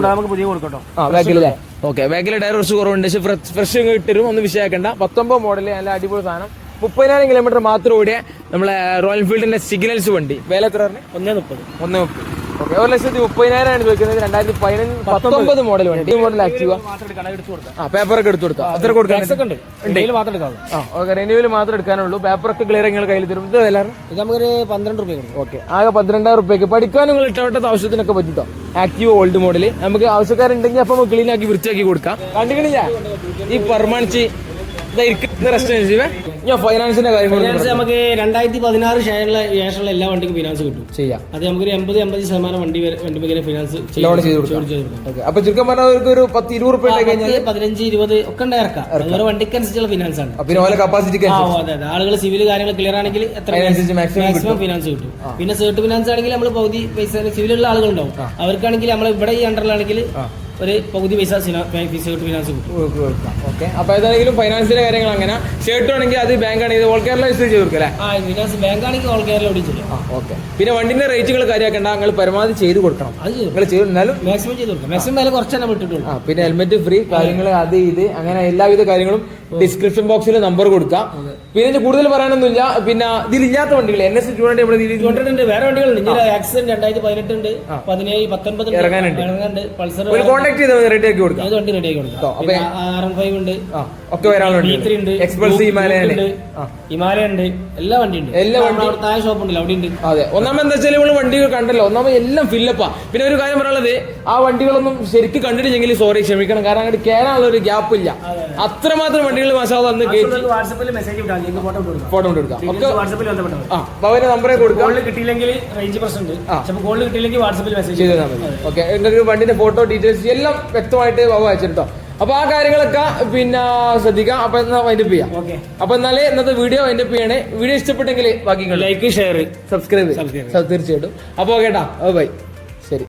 നമുക്ക് പുതിയ കൊടുക്കട്ടോ ആ ബാക്കിലല്ലേ ഓക്കെ ബാക്കിലെ ടയർ കുറച്ച് കുറവുണ്ട്. പക്ഷെ ഫ്രഷ് കിട്ടരും ഒന്നും വിഷയമാക്കണ്ട. പത്തൊമ്പത് മോഡൽ നല്ല അടിപൊളി സാധനം. മുപ്പതിനായിരം കിലോമീറ്റർ മാത്രം ഓടിയ നമ്മളെ റോയൽ ഫീൽഡിന്റെ സിഗ്നൽസ് വണ്ടി. വില എത്ര ഒന്നേ മുപ്പത്. ഒന്നേ മുപ്പത്. ഓക്കെ ഒരു ലക്ഷത്തി മുപ്പതിനായിരമാണ് ചോദിക്കുന്നത് രണ്ടായിരത്തി പതിനഞ്ച് പത്തൊമ്പത് മോഡൽ വണ്ടി. മോഡൽ ആക്റ്റീവ ആ പേപ്പറൊക്കെ എടുത്തു കൊടുക്കാം അത്ര കൊടുക്കാൻ റിന്യൂവൽ മാത്രം എടുക്കാനുള്ളൂ. പേപ്പറൊക്കെ ക്ലിയർ നിങ്ങൾ കയ്യിൽ തരും. ഇത് വില ഇത് നമുക്കൊരു പന്ത്രണ്ട് റുപ്യ ഓക്കെ ആകെ പന്ത്രണ്ടായിരം റുപ്യക്ക്. പഠിക്കാൻ നിങ്ങൾ ഇഷ്ടപ്പെട്ട ആവശ്യത്തിനൊക്കെ പറ്റിട്ടോ? ആക്റ്റീവ് ഓൾഡ് മോഡൽ നമുക്ക് ആവശ്യക്കാരുണ്ടെങ്കിൽ അപ്പൊ ക്ലീൻ ആക്കി വൃത്തിയാക്കി കൊടുക്കാം. കണ്ടുകണില്ല ഈ പെർമാണിച്ച് റെസ്റ്റോറന്റ് ഞാൻ ഫൈനാൻസിന്റെ കാര്യം ഫിനാൻസ് നമുക്ക് രണ്ടായിരത്തി പതിനാറ് ശേഷമുള്ള എല്ലാ വണ്ടിക്കും ഫിനാൻസ് കിട്ടും. ചെയ്യാം. അത് നമുക്കൊരു എൺപത് എൺപത് ശതമാനം വണ്ടി വരെ- വണ്ടി മേഖല ഫിനാൻസ് ചെയ്ത് കൊടുക്കാം. അപ്പൊ ചുരുക്കം ഒരു പത്ത് ഇരുപത് റുപ്യ കഴിഞ്ഞാൽ പതിനഞ്ച് ഇരുപത് ഒക്കെ ഉണ്ട് ഓരോ വണ്ടിക്ക് അനുസരിച്ചുള്ള ഫിനാൻസ് ആണ്. പിന്നെ ഓരോ ഓ, അതെ അതെ. ആളുകൾ സിവിൽ കാര്യങ്ങൾ ക്ലിയർ ആണെങ്കിൽ എത്ര മാക്സിമം ഫിനാൻസ് കിട്ടും. പിന്നെ സേർട്ട് ഫിനാൻസ് ആണെങ്കിൽ നമ്മൾ പകുതി പൈസ സിവിലുള്ള ആളുകളുണ്ടാവും. അവർക്കാണെങ്കിൽ നമ്മൾ ഇവിടെ ഈ അണ്ടറിലാണെങ്കിൽ ഒരു പകുതി പൈസ ഷർട്ട് ഫിനാൻസ് കൊടുക്കാം ഓക്കെ അപ്പൊ ഏതാണെങ്കിലും ഫൈനാൻസിന്റെ കാര്യങ്ങൾ അങ്ങനെ. ഷർട്ട് ആണെങ്കിൽ അത് ബാങ്ക് ആണെങ്കിൽ ഓൾ കേരള രജിസ്റ്റർ ചെയ്ത് കൊടുക്കല്ലേ? ആ ഫിനാൻസ് ബാങ്ക് ആണെങ്കിൽ ഓൾ കേരള ഓടി ചെയ്യും ഓക്കെ. പിന്നെ വണ്ടിന്റെ റേറ്റുകൾ കാര്യമാക്കണ്ട നിങ്ങൾ പരമാവധി ചെയ്ത് കൊടുക്കണം. അത് നിങ്ങൾ ചെയ്ത് എന്നാലും മാക്സിമം ചെയ്ത് കൊടുക്കാം. മാക്സിമം വില കുറച്ച് തന്നെ വിട്ടിട്ടുള്ളൂ. ആ പിന്നെ ഹെൽമെറ്റ് ഫ്രീ കാര്യങ്ങൾ അത് ഇത് അങ്ങനെ എല്ലാവിധ കാര്യങ്ങളും ഡിസ്ക്രിപ്ഷൻ ബോക്സിൽ നമ്പർ കൊടുക്കാം. പിന്നെ കൂടുതൽ പറയാനൊന്നുമില്ല. പിന്നെ ഇതിലില്ലാത്ത വണ്ടികൾ എൻ എസ് ടു ഹൺഡ്രഡ് നമ്മുടെ ഇതിൽ ഉണ്ട്. വേറെ വണ്ടികളുണ്ട്. ആക്സിഡന്റ് രണ്ടായിരത്തി പതിനെട്ട് ഉണ്ട്. പതിനേഴ് പത്തൊൻപത്. ഇറങ്ങാനുണ്ട്. പൾസർ ചെയ്ത് റെഡി ആക്കി കൊടുക്കാം. ഏത് വണ്ടി റെഡി ആക്കി കൊടുക്കാം. പിന്നെ ആർ എം ഫൈവ് ഉണ്ട്. ഒക്കെ വരാനുണ്ട് എക്സ്പ്രസ് ഹിമാലയ ഉണ്ട്. ഹിമാലയ ഉണ്ട്. എല്ലാ വണ്ടി ഉണ്ട്. എല്ലാ വണ്ടി- താഴെ ഷോപ്പ് ഉണ്ടല്ലോ അവിടെ ഉണ്ട്. അതെ. ഒന്നാമത് എന്താ വെച്ചാൽ നമ്മൾ വണ്ടികൾ കണ്ടല്ലോ. ഒന്നാമത് എല്ലാം ഫില്ലപ്പാ പിന്നെ ഒരു കാര്യം പറയാനുള്ളത് ആ വണ്ടികളൊന്നും ശരിക്കും കണ്ടിട്ടില്ലെങ്കിൽ സോറി ക്ഷമിക്കണം. കാരണം അങ്ങോട്ട് കയറാനുള്ള ഒരു ഗ്യാപ്പ് ഇല്ല. അത്രമാത്രം വണ്ടികൾ മസാല അന്ന് ഫോട്ടോ കൊടുക്കാം. അവരെ നമ്പറെ കൊടുക്കാം. കിട്ടിയില്ലെങ്കിൽ റേഞ്ച് കോളിൽ കിട്ടിയില്ലെങ്കിൽ വാട്സപ്പിൽ മെസ്സേജ് മതി. ഓക്കെ. വണ്ടിന്റെ ഫോട്ടോ ഡീറ്റെയിൽസ് എല്ലാം വ്യക്തമായിട്ട് ബാബു അയച്ചിട്ടോ അപ്പൊ ആ കാര്യങ്ങളൊക്കെ പിന്നെ ശ്രദ്ധിക്കാം. അപ്പൊ എന്നാ വൈൻഡപ്പ് ചെയ്യാം. അപ്പൊ എന്നാലേ ഇന്നത്തെ വീഡിയോ വൈൻഡപ്പ് ചെയ്യണേ. വീഡിയോ ഇഷ്ടപ്പെട്ടെങ്കിൽ ബാക്കി ലൈക്ക് ഷെയർ സബ്സ്ക്രൈബ്. തീർച്ചയായിട്ടും. അപ്പൊ കേട്ടാ ബൈ